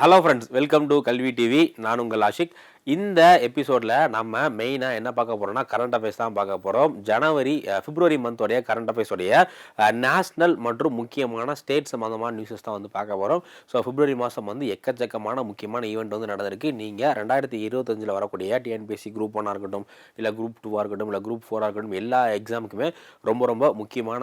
Hello friends welcome to Kalvi TV நான் உங்கள் ஆஷிக். இந்த எபிசோடில் நம்ம மெயினாக என்ன பார்க்க போகிறோம்னா கரண்ட் அஃபேர்ஸ் தான் பார்க்க போகிறோம் ஜனவரி பிப்ரவரி மந்தோடைய கரண்ட் அஃபேர்ஸோடைய நேஷ்னல் மற்றும் முக்கியமான ஸ்டேட் சம்மந்தமான நியூஸஸ் தான் வந்து பார்க்க போகிறோம் ஸோ பிப்ரவரி மாதம் வந்து எக்கச்சக்கமான முக்கியமான ஈவெண்ட் வந்து நடந்திருக்கு. நீங்கள் ரெண்டாயிரத்தி இருபத்தஞ்சில் வரக்கூடிய டிஎன்பிஎஸ்சி குரூப் ஒன்னாக இருக்கட்டும் இல்லை குரூப் டூவாக இருக்கட்டும் இல்லை குரூப் ஃபோராக இருக்கட்டும் எல்லா எக்ஸாமுக்குமே ரொம்ப ரொம்ப முக்கியமான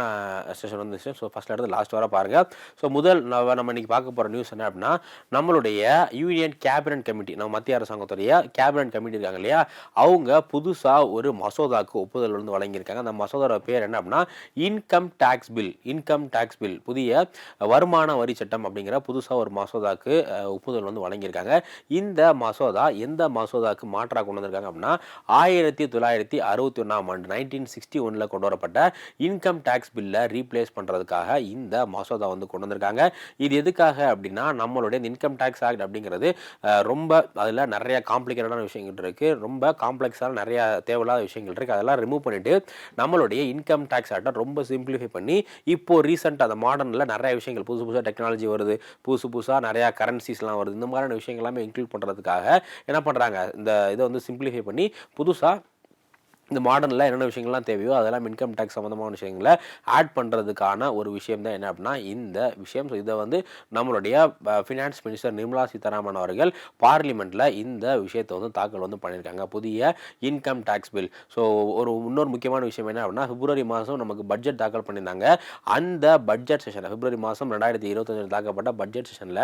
செஷன் வந்துச்சு ஸோ ஃபஸ்ட்டில் எடுத்து லாஸ்ட் வர பாருங்கள் ஸோ முதல் நம்ம நம்ம இன்னைக்கு பார்க்க போகிற நியூஸ் என்ன அப்படின்னா நம்மளுடைய யூனியன் கேபினட் கமிட்டி நம்ம மத்திய அரசாங்கத்துடைய கேபினட் கமிட்டி இருக்காங்க இல்லையா? அவங்க புதுசாக ஒரு மசோதாக்கு ஒப்புதல் வந்து வழங்கியிருக்காங்க. அந்த மசோதாவோட பேர் என்ன அப்படின்னா income tax bill income tax bill. புதிய வருமான வரி சட்டம் அப்படிங்கிற புதுசாக ஒரு மசோதாக்கு ஒப்புதல் வந்து வழங்கியிருக்காங்க. இந்த மசோதா எந்த மசோதாக்கு மாற்றாக கொண்டு வந்திருக்காங்க அப்படின்னா ஆயிரத்தி தொள்ளாயிரத்தி அறுபத்தி ஒன்றாம் ஆண்டு நைன்டீன் சிக்ஸ்டி ஒனில் கொண்டு வரப்பட்ட இன்கம் டேக்ஸ் பில்லை ரீப்ளேஸ் பண்ணுறதுக்காக இந்த மசோதா வந்து கொண்டு வந்திருக்காங்க. இது எதுக்காக அப்படின்னா நம்மளுடைய இன்கம் டேக்ஸ் ஆக்ட் அப்படிங்கிறது ரொம்ப அதில் நிறைய காம்ப்ளிகேட்டடான விஷயங்கள் இருக்குது ரொம்ப காம்ப்ளெக்ஸான நிறையா தேவையில்லாத விஷயங்கள் இருக்குது அதெல்லாம் ரிமூவ் பண்ணிவிட்டு நம்மளுடைய இன்கம் டேக்ஸ் ஆக்டை ரொம்ப சிம்பிளிஃபை பண்ணி இப்போது ரீசெண்டாக அந்த மாடர்னில் நிறைய விஷயங்கள் புதுசு புதுசாக டெக்னாலஜி வருது புதுசு புதுசாக நிறையா கரன்சிஸ்லாம் வருது. இந்த மாதிரியான விஷயங்கள் எல்லாமே இன்க்ளூட் பண்ணுறதுக்காக என்ன பண்ணுறாங்க இந்த இதை வந்து சிம்பிளிஃபை பண்ணி புதுசாக இந்த மாடர்னில் என்னென்ன விஷயங்கள்லாம் தேவையோ அதெல்லாம் இன்கம் டேக்ஸ் சம்மந்தமான விஷயங்களை ஆட் பண்ணுறதுக்கான ஒரு விஷயம் தான் என்ன அப்படின்னா இந்த விஷயம். ஸோ இதை வந்து நம்மளுடைய ஃபினான்ஸ் மினிஸ்டர் நிர்மலா சீதாராமன் அவர்கள் பார்லிமெண்ட்டில் இந்த விஷயத்தை வந்து தாக்கல் வந்து பண்ணியிருக்காங்க. புதிய இன்கம் டேக்ஸ் பில் ஸோ ஒரு இன்னொரு முக்கியமான விஷயம் என்ன அப்படின்னா பிப்ரவரி மாதம் நமக்கு பட்ஜெட் தாக்கல் பண்ணியிருந்தாங்க. அந்த பட்ஜெட் செஷனில் பிப்ரவரி மாதம் ரெண்டாயிரத்தி இருபத்தஞ்சில் தாக்கப்பட்ட பட்ஜெட் செஷனில்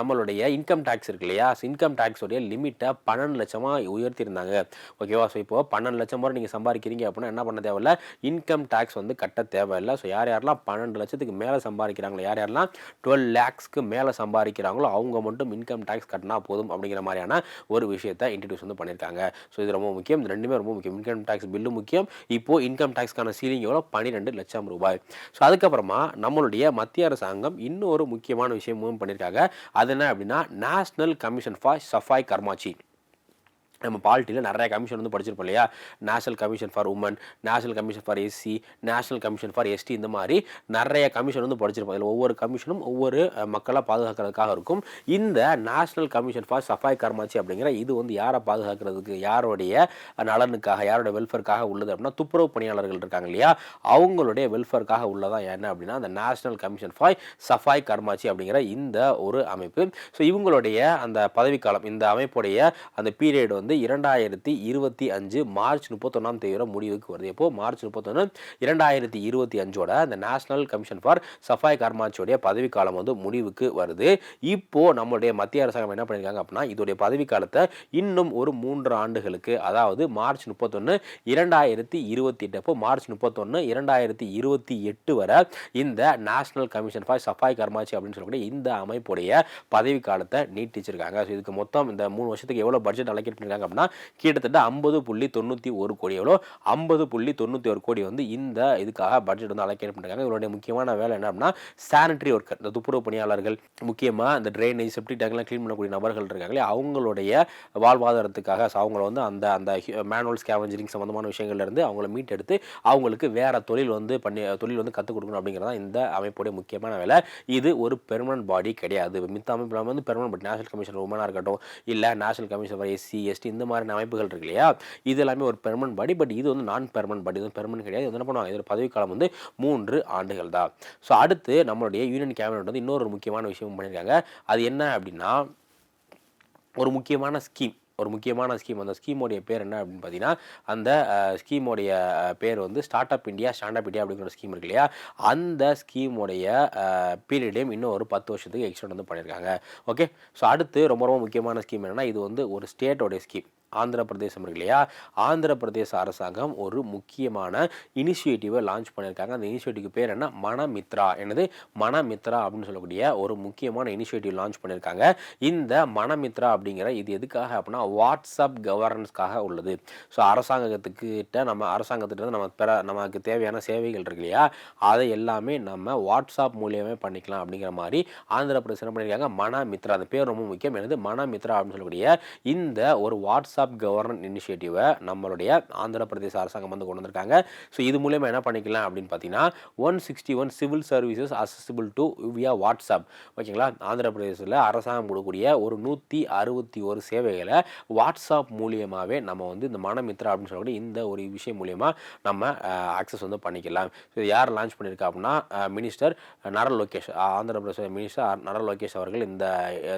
நம்மளுடைய இன்கம் டேக்ஸ் இருக்கு இல்லையா? இன்கம் டேக்ஸோடைய லிமிட்டை பன்னெண்டு லட்சமாக உயர்த்தியிருந்தாங்க. ஓகேவா ஸோ இப்போ பன்னெண்டு லட்சம் வரை நீங்கள் சம்பாதிக்கிறீங்க அப்படின்னா என்ன பண்ண தேவையில்ல? இன்கம் டேக்ஸ் வந்து கட்ட தேவையில்லை. ஸோ யார் யாரெல்லாம் பன்னெண்டு லட்சத்துக்கு மேலே சம்பாதிக்கிறாங்களோ யார் யாரெல்லாம் டுவெல் லேக்ஸ்க்கு மேலே சம்பாதிக்கிறாங்களோ அவங்க மட்டும் இன்கம் டேக்ஸ் கட்டினா போதும் அப்படிங்கிற மாதிரியான ஒரு விஷயத்தை இன்ட்ரடியூஸ் வந்து பண்ணியிருக்காங்க. ஸோ இது ரொம்ப முக்கியம். இது ரெண்டுமே ரொம்ப முக்கியம். இன்கம் டேக்ஸ் பில்லு முக்கியம். இப்போ இன்கம் டேக்ஸ்க்கான சீலிங் எவ்வளோ பன்னிரெண்டு லட்சம் ரூபாய். ஸோ அதுக்கப்புறமா நம்மளுடைய மத்திய அரசாங்கம் இன்னும் ஒரு முக்கியமான விஷயமும் பண்ணியிருக்காங்க. அது என்ன அப்படின்னா national commission for Safai Karamchari நம்ம பாலிட்டியில் நிறைய கமிஷன் வந்து படிச்சிருப்போம் இல்லையா? National commission for women national commission for SC national commission for ST இந்த மாதிரி நிறைய கமிஷன் வந்து படிச்சிருப்போம். அதில் ஒவ்வொரு கமிஷனும் ஒவ்வொரு மக்களாக மக்களை பாதுகாக்கிறதுக்காக இருக்கும். இந்த national commission for Safai Karamchari அப்படிங்கிற இது வந்து யாரை பாதுகாக்கிறதுக்கு யாருடைய நலனுக்காக யாரோட வெல்ஃபேருக்காக உள்ளது அப்படின்னா துப்புரவு பணியாளர்கள் இருக்காங்க இல்லையா? அவங்களுடைய வெல்ஃபேருக்காக உள்ளதான் என்ன அப்படின்னா அந்த national commission for Safai Karamchari அப்படிங்கிற இந்த ஒரு அமைப்பு. ஸோ இவங்களுடைய அந்த பதவிக்காலம் இந்த அமைப்புடைய அந்த பீரியட் வந்து இரண்டாயிரத்தி இருபத்தி அஞ்சு மார்ச் முப்பத்தொன்னாம் தேதியோட முடிவுக்கு வருது. எப்போ? மார்ச் முப்பத்தொன்று இரண்டாயிரத்தி இருபத்தி அஞ்சோட அந்த நேஷனல் கமிஷன் ஃபார் சஃபாய் கர்மாச்சியோடைய பதவிக்காலம் வந்து முடிவுக்கு வருது. இப்போ நம்மளுடைய மத்திய அரசாங்கம் என்ன பண்ணியிருக்காங்க அப்படின்னா இதோடைய பதவிக்காலத்தை இன்னும் ஒரு மூன்று ஆண்டுகளுக்கு அதாவது மார்ச் முப்பத்தொன்று இரண்டாயிரத்தி இருபத்தி எட்டு அப்போ மார்ச் முப்பத்தொன்று இரண்டாயிரத்தி இருபத்தி எட்டு வரை இந்த national commission for Safai Karamchari அப்படின்னு சொல்லக்கூடிய இந்த அமைப்புடைய பதவிக்காலத்தை நீட்டிச்சிருக்காங்க. ஸோ இதுக்கு மொத்தம் இந்த மூணு வருஷத்துக்கு எவ்வளோ பட்ஜெட் அலோகேட் பண்ணிருக்காங்க அப்படின்னா கிட்டத்தட்ட ஐம்பது புள்ளி தொண்ணூற்றி ஒரு கோடி எவ்வளோ? ஐம்பது புள்ளி தொண்ணூற்றி ஒரு கோடி வந்து இந்த இதுக்காக பட்ஜெட் வந்து அலோகேட் பண்ணிருக்காங்க. இவருடைய முக்கியமான வேலை என்ன அப்படின்னா சானிட்டரி ஒர்க்கர் இந்த துப்புரவு பணியாளர்கள். முக்கியமாக இந்த ட்ரைனேஜ் செப்டிக் டேங்க்லாம் க்ளீன் பண்ணக்கூடிய நபர்கள் இருக்காங்களே அவங்களுடைய வாழ்வாதாரத்துக்காக அவங்கள வந்து அந்த அந்த மேனுவல் ஸ்கேவஞ்சரிங் சம்மந்தமான விஷயங்கள்லேருந்து அவங்கள மீட்டெடுத்து அவங்களுக்கு வேறு தொழில் வந்து பண்ணி தொழில் வந்து கற்றுக் கொடுக்கணும் அப்படிங்கிறது தான் இந்த அமைப்புடைய முக்கியமான வேலை. இது ஒரு பெர்மனன்ட் பாடி கிடையாது. மித்த அமைப்பு வந்து பெர்மனன்ட் பட் நேஷனல் கமிஷன் உமனாக இருக்கட்டும் இல்லை national commission for SC ST இந்த மாதிரி அமைப்புகள் இருக்கு இல்லையா? இது எல்லாமே ஒரு பெர்மனன்ட் பாடி பட் இது வந்து நான் பெர்மனன்ட் பாடி இது பெர்மனன்ட் கிடையாது. என்ன பண்ணுவாங்க? இதோட பதவிக்காலம் வந்து மூன்று ஆண்டுகள் தான். ஸோ அடுத்து நம்மளுடைய யூனியன் கேபினட் வந்து இன்னொரு முக்கியமான விஷயம் பண்ணியிருக்காங்க. அது என்ன அப்படின்னா ஒரு முக்கியமான ஸ்கீம் ஒரு முக்கியமான ஸ்கீம் அந்த ஸ்கீமோடைய பேர் என்ன அப்படின்னு பார்த்தீங்கன்னா அந்த ஸ்கீமோடைய பேர் வந்து start up India stand up India அப்படிங்கிற ஒரு ஸ்கீம் இருக்கு இல்லையா? அந்த ஸ்கீமுடைய பீரியடையும் இன்னும் ஒரு பத்து வருஷத்துக்கு எக்ஸ்டெண்ட் வந்து பண்ணியிருக்காங்க. ஓகே ஸோ அடுத்து ரொம்ப ரொம்ப முக்கியமான ஸ்கீம் என்னென்னா இது வந்து ஒரு ஸ்டேட்டோடைய ஸ்கீம் ஆந்திர பிரதேசம் இருக்கு இல்லையா? ஆந்திர பிரதேச அரசாங்கம் ஒரு முக்கியமான இனிஷியேட்டிவை லான்ச் பண்ணியிருக்காங்க. அந்த இனிஷியேட்டிவ் பேர் என்ன? மனமித்ரா. என்னது? மனமித்ரா அப்படின்னு சொல்லக்கூடிய ஒரு முக்கியமான இனிஷியேட்டிவ் லான்ச் பண்ணியிருக்காங்க. இந்த மனமித்ரா அப்படிங்கிற இது எதுக்காக அப்படின்னா வாட்ஸ்அப் கவர்னன்ஸ்க்காக உள்ளது. ஸோ அரசாங்கத்துக்கிட்ட நம்ம அரசாங்கத்திட்ட நம்ம பெற நமக்கு தேவையான சேவைகள் இருக்கு இல்லையா? அதை எல்லாமே நம்ம வாட்ஸ்அப் மூலியமே பண்ணிக்கலாம் அப்படிங்கிற மாதிரி ஆந்திர பிரதேசம் பண்ணியிருக்காங்க? மனமித்ரா. அந்த பேர் ரொம்ப முக்கியம். எனது மனமித்ரா அப்படின்னு சொல்லக்கூடிய இந்த ஒரு வாட்ஸ்அப் வாட்ஸ்அப் கவர்னன் இனிஷியேட்டிவை நம்மளுடைய ஆந்திர பிரதேச அரசாங்கம் வந்து கொண்டு வந்திருக்காங்க. ஸோ இது மூலயமா என்ன பண்ணிக்கலாம் அப்படின்னு பார்த்தீங்கன்னா one sixty one civil services accessible to via WhatsApp ஓகேங்களா? ஆந்திர பிரதேசத்தில் அரசாங்கம் கொடுக்கக்கூடிய ஒரு நூற்றி அறுபத்தி ஒரு சேவைகளை வாட்ஸ்அப் மூலியமாகவே நம்ம வந்து இந்த மனமித்ரா அப்படின்னு சொல்லக்கூடிய இந்த ஒரு விஷயம் மூலயமா நம்ம ஆக்சஸ் வந்து பண்ணிக்கலாம். ஸோ யார் லான்ச் பண்ணியிருக்கா அப்படின்னா மினிஸ்டர் நர லோகேஷ் ஆந்திர பிரதேச மினிஸ்டர் நர லோகேஷ் அவர்கள் இந்த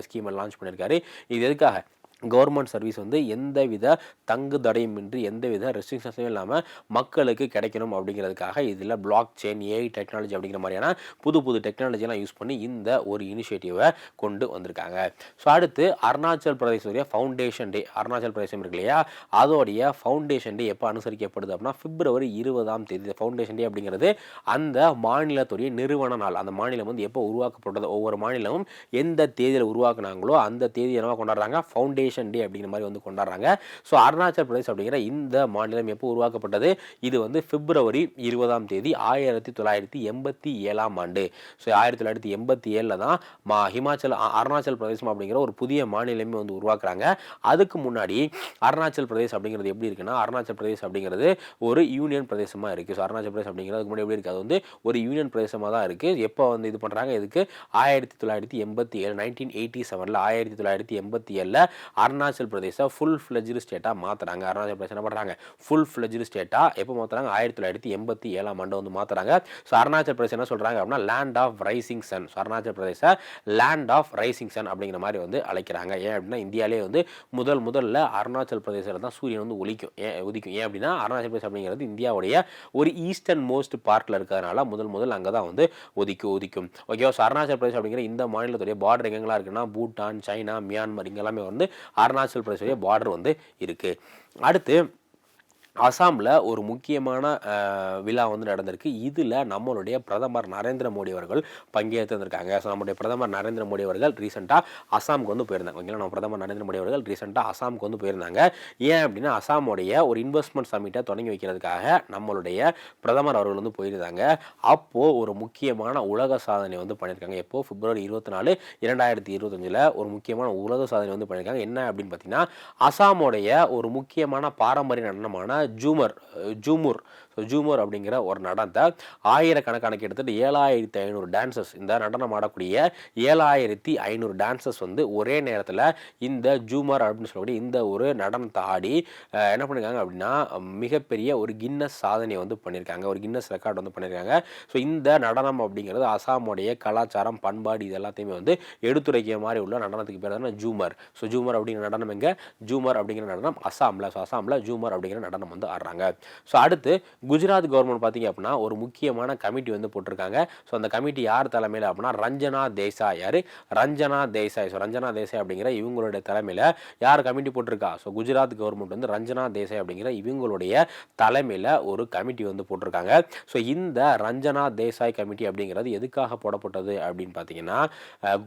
ஸ்கீமை லான்ச் பண்ணியிருக்காரு இது எதுக்காக? கவர்மெண்ட் சர்வீஸ் வந்து எந்தவித தங்கு தடையுமின்றி எந்தவித ரெஸ்ட்ரிக்ஷன்ஸும் இல்லாமல் மக்களுக்கு கிடைக்கணும் அப்படிங்கிறதுக்காக இதில் பிளாக் செயின் ஏஐ டெக்னாலஜி அப்படிங்கிற மாதிரியான புது புது டெக்னாலஜிலாம் யூஸ் பண்ணி இந்த ஒரு இனிஷியேட்டிவை கொண்டு வந்திருக்காங்க. ஸோ அடுத்து அருணாச்சல் பிரதேசத்துடைய ஃபவுண்டேஷன் டே அருணாச்சல் பிரதேசம் இருக்கு இல்லையா? அதோடைய ஃபவுண்டேஷன் டே எப்போ அனுசரிக்கப்படுது அப்படின்னா பிப்ரவரி இருபதாம் தேதி. ஃபவுண்டேஷன் டே அப்படிங்கிறது அந்த மாநிலத்துடைய நிறுவன நாள். அந்த மாநிலம் வந்து எப்போ உருவாக்கப்பட்டது ஒவ்வொரு மாநிலமும் எந்த தேதியில் உருவாக்குனாங்களோ அந்த தேதி என்னவா கொண்டாடுறாங்க? ஃபவுண்டேஷன் டே அப்படிங்கிற மாதிரி வந்து கொண்டாடுறாங்க. ஸோ அருணாச்சல் பிரதேஷ் அப்படிங்கிற இந்த மாநிலம் எப்போ உருவாக்கப்பட்டது? இது வந்து பிப்ரவரி இருபதாம் தேதி ஆயிரத்தி தொள்ளாயிரத்தி எண்பத்தி ஏழாம் ஆண்டு. ஸோ ஆயிரத்தி தொள்ளாயிரத்தி எண்பத்தி ஏழில் தான் மா ஹிமாச்சல் அருணாச்சல் பிரதேசம் அப்படிங்கிற ஒரு புதிய மாநிலமே வந்து உருவாக்குறாங்க. அதுக்கு முன்னாடி அருணாச்சல் பிரதேஷ் அப்படிங்கிறது எப்படி இருக்குன்னா அருணாச்சல் பிரதேஷ் அப்படிங்கிறது ஒரு யூனியன் பிரதேசமாக இருக்குது ஸோ அருணாச்சல் பிரதேஷ் அப்படிங்கிறது அதுக்கு முன்னாடி எப்படி இருக்குது அது வந்து ஒரு யூனியன் பிரதேசமாக தான் இருக்குது எப்போ வந்து இது பண்ணுறாங்க இதுக்கு ஆயிரத்தி தொள்ளாயிரத்தி எண்பத்தி ஏழு நைன்டீன் எயிட்டி செவனில் ஆயிரத்தி தொள்ளாயிரத்தி எண்பத்தி ஏழில் அருணாச்சல் பிரதேச ஃபுல் ஃப்ளெஜ்டு ஸ்டேட்டாக மாற்றுறாங்க அருணாச்சல் பிரதேசம் என்ன பண்ணுறாங்க ஃபுல் ஃப்ளெஜ்டு ஸ்டேட்டாக எப்போ மாற்றுறாங்க ஆயிரத்தி தொள்ளாயிரத்தி எண்பத்தி ஏழாம் ஆண்டு வந்து மாற்றுறாங்க ஸோ அருணாச்சல் பிரதேசம் என்ன சொல்கிறாங்க அப்படின்னா land of rising sun so Arunachal Pradesh land of rising Sun அப்படிங்கிற மாதிரி வந்து அழைக்கிறாங்க. ஏன் அப்படின்னா இந்தியாவிலே வந்து முதல் முதல்ல அருணாச்சல் பிரதேசத்தில் தான் சூரியன் வந்து ஒலிக்கும். ஏன் உதிக்கும். ஏன் அப்படின்னா அருணாச்சல் பிரதேசம் அப்படிங்கிறது இந்தியாவுடைய ஒரு ஈஸ்டர்ன் மோஸ்ட் பார்ட்டில் இருக்கிறதுனால முதல் முதல் அங்கே தான் வந்து ஒதிக்கும் உதிக்கும். ஓகே ஸோ அருணாச்சல் பிரதேசம் அப்படிங்கிற இந்த மாநிலத்துடைய பார்டர் எங்கெல்லாம் இருக்குன்னா பூட்டான் சைனா மியான்மர் இங்கெல்லாமே வந்து அருணாச்சல் பிரதேச பார்டர் வந்து இருக்குது அடுத்து அசாமில் ஒரு முக்கியமான விழா வந்து நடந்திருக்கு. இதில் நம்மளுடைய பிரதமர் நரேந்திர மோடி அவர்கள் பங்கேற்றிருந்திருக்காங்க ஸோ நம்முடைய பிரதமர் நரேந்திர மோடி அவர்கள் ரீசெண்டாக அசாமுக்கு வந்து போயிருந்தாங்க. ஓகேங்களா? நம்ம பிரதமர் நரேந்திர மோடி அவர்கள் ரீசெண்டாக அசாமுக்கு வந்து போயிருந்தாங்க. ஏன் அப்படின்னா அசாமுடைய ஒரு இன்வெஸ்ட்மெண்ட் சமிட்டை தொடங்கி வைக்கிறதுக்காக நம்மளுடைய பிரதமர் அவர்கள் வந்து போயிருந்தாங்க. அப்போது ஒரு முக்கியமான உலக சாதனை வந்து பண்ணியிருக்காங்க. எப்போ? பிப்ரவரி இருபத்தி நாலு இரண்டாயிரத்தி இருபத்தஞ்சில் ஒரு முக்கியமான உலக சாதனை வந்து பண்ணியிருக்காங்க. என்ன அப்படின்னு பார்த்தீங்கன்னா அசாமுடைய ஒரு முக்கியமான பாரம்பரிய நடனமான ஜூமர் அஹ் ஜூமுர் ஸோ ஜூமர் அப்படிங்கிற ஒரு நடனத்தை ஆயிரக்கணக்கான கிட்டத்தட்ட ஏழாயிரத்தி ஐநூறு டான்சர்ஸ் இந்த நடனம் ஆடக்கூடிய ஏழாயிரத்தி ஐநூறு டான்சர்ஸ் வந்து ஒரே நேரத்தில் இந்த ஜூமர் அப்படின்னு சொல்லக்கூடிய இந்த ஒரு நடனத்தை ஆடி என்ன பண்ணியிருக்காங்க அப்படின்னா மிகப்பெரிய ஒரு கின்னஸ் சாதனையை வந்து பண்ணியிருக்காங்க ஒரு கின்னஸ் ரெக்கார்ட் வந்து பண்ணியிருக்காங்க ஸோ இந்த நடனம் அப்படிங்கிறது அசாமுடைய கலாச்சாரம் பண்பாடு இது எல்லாத்தையுமே வந்து எடுத்துரைக்கிற மாதிரி உள்ள நடனத்துக்கு பேர் தானே ஜூமர். ஸோ ஜூமர் அப்படிங்கிற நடனம் எங்கே? ஜூமர் அப்படிங்கிற நடனம் அசாமில். ஸோ அசாமில் ஜூமர் அப்படிங்கிற நடனம் வந்து ஆடுறாங்க. ஸோ அடுத்து குஜராத் கவர்மெண்ட் பார்த்தீங்க அப்படின்னா ஒரு முக்கியமான கமிட்டி வந்து போட்டிருக்காங்க. ஸோ அந்த கமிட்டி யார் தலைமையில் அப்படின்னா ரஞ்சனா தேசாய். யார்? ரஞ்சனா தேசாய். ஸோ ரஞ்சனா தேசாய் அப்படிங்கிற இவங்களுடைய தலைமையில் யார் கமிட்டி போட்டிருக்கா? ஸோ குஜராத் கவர்மெண்ட் வந்து ரஞ்சனா தேசாய் அப்படிங்கிற இவங்களுடைய தலைமையில் ஒரு கமிட்டி வந்து போட்டிருக்காங்க. ஸோ இந்த ரஞ்சனா தேசாய் கமிட்டி அப்படிங்கிறது எதுக்காக போடப்பட்டது அப்படின்னு பார்த்தீங்கன்னா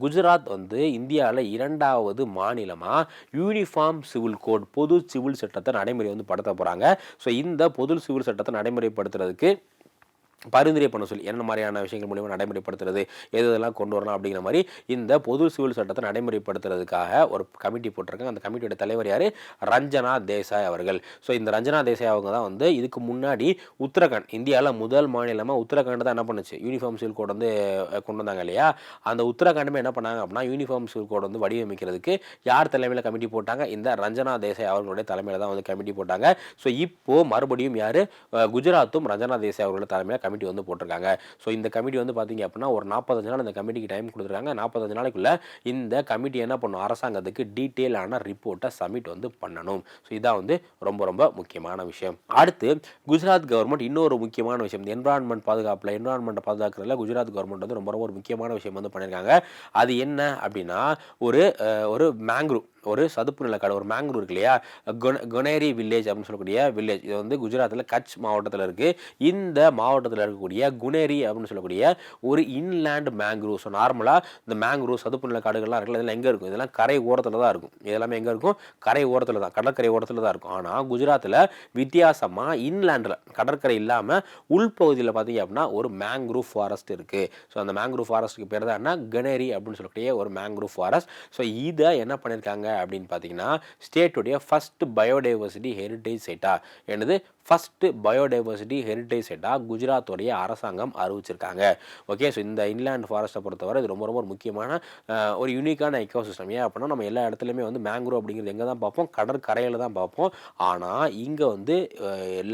குஜராத் வந்து இந்தியாவில் இரண்டாவது மாநிலமாக யூனிஃபார்ம் சிவில் கோட் பொது சிவில் சட்டத்தை நடைமுறை வந்து படுத்த போகிறாங்க ஸோ இந்த பொது சிவில் சட்டத்தை நடைமுறைப்படுத்துறதுக்கு பரிந்துரை பண்ண சொல்லி என்ன மாதிரியான விஷயங்கள் மூலிமா நடைமுறைப்படுத்துறது எது இதெல்லாம் கொண்டு வரலாம் அப்படிங்கிற மாதிரி இந்த பொது சிவில் சட்டத்தை நடைமுறைப்படுத்துறதுக்காக ஒரு கமிட்டி போட்டிருக்காங்க. அந்த கமிட்டியோட தலைவர் யார்? ரஞ்சனா தேசாய் அவர்கள். ஸோ இந்த ரஞ்சனா தேசாய் அவங்க தான் வந்து இதுக்கு முன்னாடி உத்தரகாண்ட் இந்தியாவில் முதல் மாநிலமாக உத்தரகாண்ட் தான் என்ன பண்ணுச்சு? யூனிஃபார்ம் சிவில் கோட் வந்து கொண்டு வந்தாங்க இல்லையா? அந்த உத்தரகாண்டுமே என்ன பண்ணாங்க அப்படின்னா யூனிஃபார்ம் சிவில் கோட் வந்து வடிவமைக்கிறதுக்கு யார் தலைமையில் கமிட்டி போட்டாங்க? இந்த ரஞ்சனா தேசாய் அவர்களுடைய தலைமையில் தான் வந்து கமிட்டி போட்டாங்க. ஸோ இப்போ மறுபடியும் யார்? குஜராத்தும் ரஞ்சனா தேசாய் அவர்களோட தலைமையில் கமிட்டி வந்து போட்டிருக்காங்க. ஸோ இந்த கமிட்டி வந்து பார்த்தீங்க அப்படின்னா ஒரு நாற்பத்தஞ்சு நாள் இந்த கமிட்டிக்கு டைம் கொடுத்துருக்காங்க. நாற்பத்தஞ்சு நாளைக்குள்ளே இந்த கமிட்டி என்ன பண்ணும்? அரசாங்கத்துக்கு டீட்டெயிலான ரிப்போர்ட்டை சப்மிட் வந்து பண்ணணும். ஸோ இதான் வந்து ரொம்ப ரொம்ப முக்கியமான விஷயம். அடுத்து குஜராத் கவர்மெண்ட் இன்னொரு முக்கியமான விஷயம். இந்த என்வரான்மெண்ட் பாதுகாப்பில் என்வரான்மெண்ட்டை பாதுகாக்கிறதுல குஜராத் கவர்மெண்ட் வந்து ரொம்ப ரொம்ப ஒரு முக்கியமான விஷயம் வந்து பண்ணியிருக்காங்க அது என்ன அப்படின்னா ஒரு ஒரு மேங்க்ரூவ் ஒரு சதுப்பு நிலக்காடு ஒரு மேங்கூர் இருக்கு இல்லையா கொன- கொனேரி வில்லேஜ் அப்படின்னு சொல்லக்கூடிய வில்லேஜ் இது வந்து குஜராத்தில் கட்ச் மாவட்டத்தில் இருக்குது இந்த மாவட்டத்தில் இருக்கக்கூடிய குனேரி அப்படின்னு சொல்லக்கூடிய ஒரு இன்லேண்ட் மேங்க்ரூவ் ஸோ நார்மலாக இந்த மேங்க்ரூவ் சதுப்பு நில காடுகள்லாம் இருக்குல்ல இதெல்லாம் எங்கே இருக்கும்? இதெல்லாம் கரை ஓரத்தில் தான் இருக்கும். இதெல்லாமே எங்கே இருக்கும்? கரை ஓரத்தில் தான் கடற்கரை ஓரத்தில் தான் இருக்கும். ஆனால் குஜராத்தில் வித்தியாசமாக இன்லேண்டில் கடற்கரை இல்லாமல் உள்பகுதியில் பார்த்தீங்க அப்படின்னா ஒரு மேங்க்ரூவ் ஃபாரஸ்ட் இருக்குது ஸோ அந்த மேங்க்ரூவ் ஃபாரஸ்ட்டுக்கு பேர் தான் என்ன? கனேரி அப்படின்னு சொல்லக்கூடிய ஒரு மேங்க்ரூவ் ஃபாரஸ்ட் ஸோ இதை என்ன பண்ணியிருக்காங்க அப்படின்னு பார்த்தீங்கன்னா ஸ்டேட்டுடைய ஃபஸ்ட் பயோடைவர்சிட்டி ஹெரிட்டேஜ் சைட்டாக எனது ஃபஸ்ட்டு பயோடைவர்சிட்டி ஹெரிட்டேஜ் செட்டாக குஜராத்தோடைய அரசாங்கம் அறிவிச்சிருக்காங்க. ஓகே ஸோ இந்த இன்லேண்ட் ஃபாரஸ்ட்டை பொறுத்தவரை இது ரொம்ப ரொம்ப முக்கியமான ஒரு யூனிக்கான எக்கோசிஸ்டம் ஏன் அப்படின்னா நம்ம எல்லா இடத்துலையுமே வந்து மேங்க்ரோ அப்படிங்கிறது எங்கே தான் பார்ப்போம்? கடற்கரையில் தான் பார்ப்போம். ஆனால் இங்கே வந்து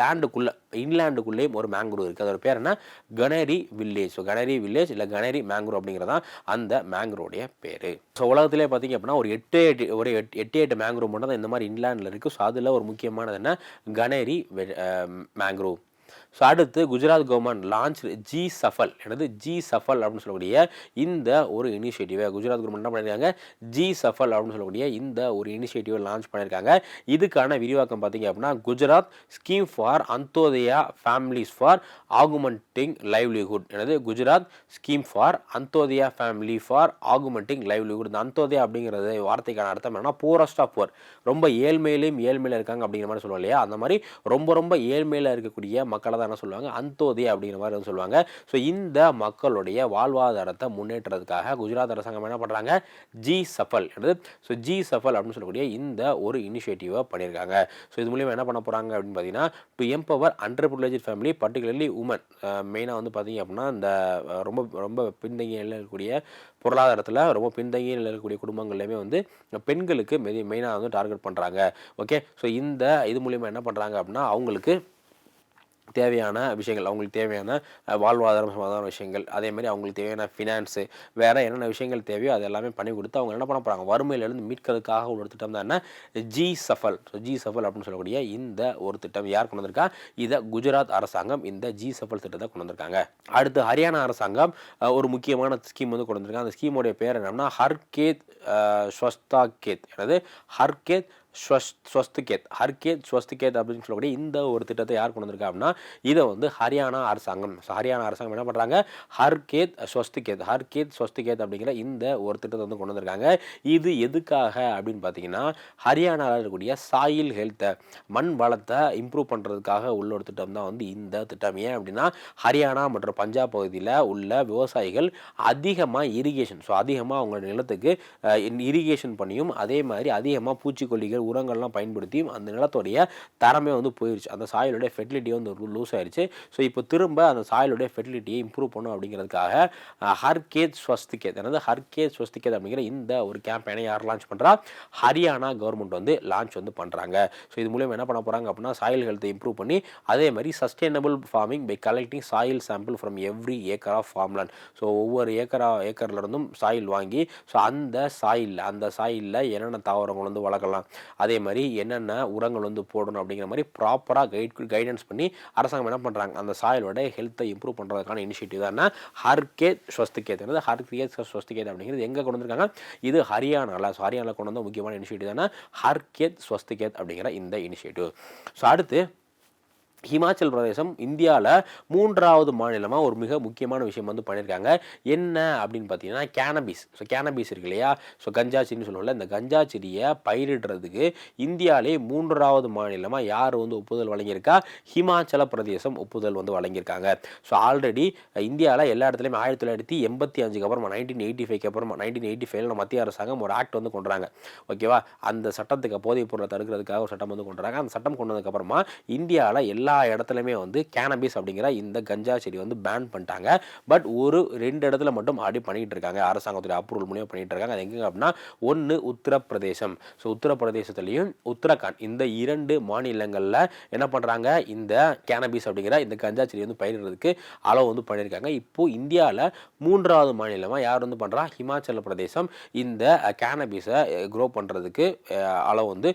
லேண்டுக்குள்ளே இன்லேண்டுக்குள்ளேயும் ஒரு மேங்க்ரோ இருக்குது அதோட பேர் என்ன? Kanari village so Kanari village இல்லை கனரி மேங்க்ரோ அப்படிங்கிறதான் அந்த மேங்க்ரோடைய பேர். ஸோ உலகத்திலே பார்த்தீங்க அப்படின்னா ஒரு எட்டு எட்டு ஒரு எட்டு எட்டு எட்டு மேங்க்ரோ மட்டும் தான் இந்த மாதிரி இன்லேண்டில் இருக்குது ஸோ அதில் ஒரு முக்கியமானது என்ன? கனரி மேங்க்ரோவ் ஸோ அடுத்து Gujarat government launch G SAFAL எனது ஜி சஃபல் அப்படின்னு சொல்லக்கூடிய இந்த ஒரு இனிஷியேட்டிவை குஜராத் கவர்மெண்ட் என்ன பண்ணியிருக்காங்க ஜி சஃபல் அப்படின்னு சொல்லக்கூடிய இந்த ஒரு இனிஷியேட்டிவை லான்ச் பண்ணியிருக்காங்க இதுக்கான விரிவாக்கம் பார்த்தீங்க அப்படின்னா Gujarat scheme for Antyodaya families for augmenting livelihood எனது Gujarat scheme for Antyodaya family for augmenting livelihood இந்த அந்தோதயா அப்படிங்கிறது வார்த்தைக்கான அர்த்தம் என்னன்னா போரஸ்ட் ஆஃப் போர் ரொம்ப ஏழ்மையிலையும் ஏழ்மையில் இருக்காங்க அப்படிங்கிற மாதிரி சொல்லுவோம் இல்லையா? அந்த மாதிரி ரொம்ப ரொம்ப ஏழ்மையில் இருக்கக்கூடிய மக்களை தான் என்ன சொல்லுவாங்க அந்தோதி அப்படிங்கிற மாதிரி வந்து சொல்லுவாங்க. ஸோ இந்த மக்களுடைய வாழ்வாதாரத்தை முன்னேற்றத்துக்காக குஜராத் அரசாங்கம் என்ன பண்ணுறாங்க ஜி சஃபல் எனது ஸோ ஜி சஃபல் அப்படின்னு சொல்லக்கூடிய இந்த ஒரு இனிஷியேட்டிவை பண்ணியிருக்காங்க. ஸோ இது மூலியமாக என்ன பண்ண போகிறாங்க அப்படின்னு பார்த்தீங்கன்னா to empower under privilege family particularly women மெயினாக வந்து பார்த்தீங்க அப்படின்னா இந்த ரொம்ப ரொம்ப பின்தங்கிய இருக்கக்கூடிய பொருளாதாரத்தில் ரொம்ப பின்தங்கிய இருக்கக்கூடிய குடும்பங்கள்லையுமே வந்து பெண்களுக்கு மெயினாக வந்து டார்கெட் பண்ணுறாங்க ஓகே ஸோ இந்த இது மூலியமாக என்ன பண்ணுறாங்க அப்படின்னா அவங்களுக்கு தேவையான விஷயங்கள் அவங்களுக்கு தேவையான வாழ்வாதாரம் சம்பந்தமான விஷயங்கள் அதே மாதிரி அவங்களுக்கு தேவையான ஃபினான்ஸு வேறு என்னென்ன விஷயங்கள் தேவையோ அது எல்லாமே பண்ணி கொடுத்து அவங்க என்ன பண்ண போகிறாங்க வறுமையிலேருந்து மீட்கிறதுக்காக ஒரு திட்டம் தான் என்ன? G SAFAL so G SAFAL அப்படின்னு சொல்லக்கூடிய இந்த ஒரு திட்டம் யார் கொண்டு வந்திருக்கா? இதை குஜராத் அரசாங்கம் இந்த ஜி சஃபல் திட்டத்தை கொண்டு வந்திருக்காங்க. அடுத்து ஹரியானா அரசாங்கம் ஒரு முக்கியமான ஸ்கீம் வந்து கொண்டு வந்திருக்காங்க. அந்த ஸ்கீமோடைய பேர் என்னென்னா ஹர்கேத் ஸ்வஸ்தா கேத் எனது ஹர்கேத் ஸ்வஸ்துகேத் ஹர்கேத் ஸ்வஸ்துகேத் அப்படின்னு சொல்லக்கூடிய இந்த ஒரு திட்டத்தை யார் கொண்டு வந்திருக்கா அப்படின்னா இதை வந்து ஹரியானா அரசாங்கம் ஸோ ஹரியானா அரசாங்கம் என்ன பண்ணுறாங்க ஹர்கேத் ஸ்வஸ்துகேத் ஹர்கேத் ஸ்வஸ்துகேத் அப்படிங்கிற இந்த ஒரு திட்டத்தை வந்து கொண்டு வந்திருக்காங்க. இது எதுக்காக அப்படின்னு பார்த்தீங்கன்னா ஹரியானாவில் இருக்கக்கூடிய சாயில் ஹெல்த்தை மண் வளத்தை இம்ப்ரூவ் பண்ணுறதுக்காக உள்ள ஒரு திட்டம் தான் வந்து இந்த திட்டம். ஏன் அப்படின்னா ஹரியானா மற்றும் பஞ்சாப் பகுதியில் உள்ள விவசாயிகள் அதிகமாக இரிகேஷன் ஸோ அதிகமாக அவங்களோட நிலத்துக்கு இரிகேஷன் பண்ணியும் அதே மாதிரி அதிகமாக பூச்சிக்கொல்லிகள் உரங்கள்லாம் பயன்படுத்தியும் அந்த நிலத்தோடைய தரமே வந்து போயிடுச்சு அந்த சாயிலுடைய ஃபெர்டிலிட்டியை வந்து லூஸ் ஆயிடுச்சு ஸோ இப்போ திரும்ப அந்த சாயிலுடைய ஃபெர்டிலிட்டியை இம்ப்ரூவ் பண்ணும் அப்படிங்கிறதுக்காக அஹ், ஹர்கேத் ஸ்வஸ்திகேத் அதாவது ஹர்கேத் ஸ்வஸ்திகேத் அப்படிங்கிற இந்த ஒரு கேம்பெயினை யார் லான்ச் பண்ணுறா ஹரியானா கவர்மெண்ட் வந்து லான்ச் வந்து பண்ணுறாங்க ஸோ இது மூலியம் என்ன பண்ண போகிறாங்க அப்படின்னா சாயில் ஹெல்த்தை இம்ப்ரூவ் பண்ணி அதே மாதிரி sustainable farming by collecting soil sample from every acre of farmland so ஒவ்வொரு ஏக்கரா ஏக்கர்ல இருந்தும் சாயில் வாங்கி ஸோ அந்த சாயில் அந்த சாயிலில் என்னென்ன தாவரங்கள் வந்து வளர்க்கலாம்? அதே மாதிரி என்னென்ன உரங்கள் வந்து போடணும் அப்படிங்கிற மாதிரி ப்ராப்பராக கைட் கைடன்ஸ் பண்ணி அரசாங்கம் என்ன பண்ணுறாங்க அந்த சாயலோட ஹெல்த்தை இம்ப்ரூவ் பண்ணுறதுக்கான இனிஷியேட்டிவ் தான். ஹர்கே ஹர்கேத் ஸ்வஸ்திகேத் என்னது? ஹர்கேத் ஸ்வஸ்திகேத் அப்படிங்கிறது எங்கே கொண்டு வந்திருக்காங்க? இது ஹரியானாவில் ஸோ ஹரியானாவில் கொண்டு வந்த முக்கியமான இனிஷியேட்டிவ் தானே. ஹர்கேத் ஸ்வஸ்திகேத் அப்படிங்கிற இந்த இனிஷியேட்டிவ் ஸோ அடுத்து ஹிமாச்சல் பிரதேசம் இந்தியாவில் மூன்றாவது மாநிலமாக ஒரு மிக முக்கியமான விஷயம் வந்து பண்ணியிருக்காங்க என்ன அப்படின்னு பார்த்தீங்கன்னா கேனபிஸ் ஸோ கேனபிஸ் இருக்கு இல்லையா? ஸோ கஞ்சா செடின்னு சொல்லுவோம்ல இந்த கஞ்சா செடியை பயிரிடுறதுக்கு இந்தியாவிலே மூன்றாவது மாநிலமாக யார் வந்து ஒப்புதல் வழங்கியிருக்கா? ஹிமாச்சல பிரதேசம் ஒப்புதல் வந்து வழங்கியிருக்காங்க. ஸோ ஆல்ரெடி இந்தியாவில் எல்லா இடத்துலையும் ஆயிரத்தி தொள்ளாயிரத்தி எண்பத்தி அஞ்சுக்கு அப்புறமா நைன்டீன் எயிட்டி ஃபைவ்க்கு அப்புறமா நைன்டீன் எயிட்டி ஃபைவ்ல மத்திய அரசாங்கம் ஒரு ஆக்ட் வந்து கொண்டுறாங்க. ஓகேவா அந்த சட்டத்துக்கு போதைப் பொருளை தடுக்கிறதுக்காக ஒரு சட்டம் வந்து கொண்டுறாங்க. அந்த சட்டம் கொண்டதுக்கப்புறமா இந்தியாவில் எல்லா இடத்துலையுமே வந்து கேனபிஸ் அப்படிங்கிற இந்த கஞ்சா செடி வந்து பேன் பண்ணிட்டாங்க. பட் ஒரு ரெண்டு இடத்துல மட்டும் அப்படி பண்ணிட்டு இருக்காங்க. அரசாங்கத்துடைய அப்ரூவல் மூலியம் பண்ணிட்டு இருக்காங்க. அது எங்கே அப்படின்னா ஒன்று உத்தரப்பிரதேசம். ஸோ உத்தரப்பிரதேசத்துலையும் உத்தரகாண்ட் இந்த இரண்டு மாநிலங்களில் என்ன பண்ணுறாங்க இந்த கேனபிஸ் அப்படிங்கிற இந்த கஞ்சா செடி வந்து பயிரிடுறதுக்கு அளவு வந்து பண்ணியிருக்காங்க இப்போது இந்தியாவில் மூன்றாவது மாநிலமாக யார் வந்து பண்ணுறா ஹிமாச்சல பிரதேசம். இந்த கேனபிஸை க்ரோ பண்ணுறதுக்கு அளவு வந்து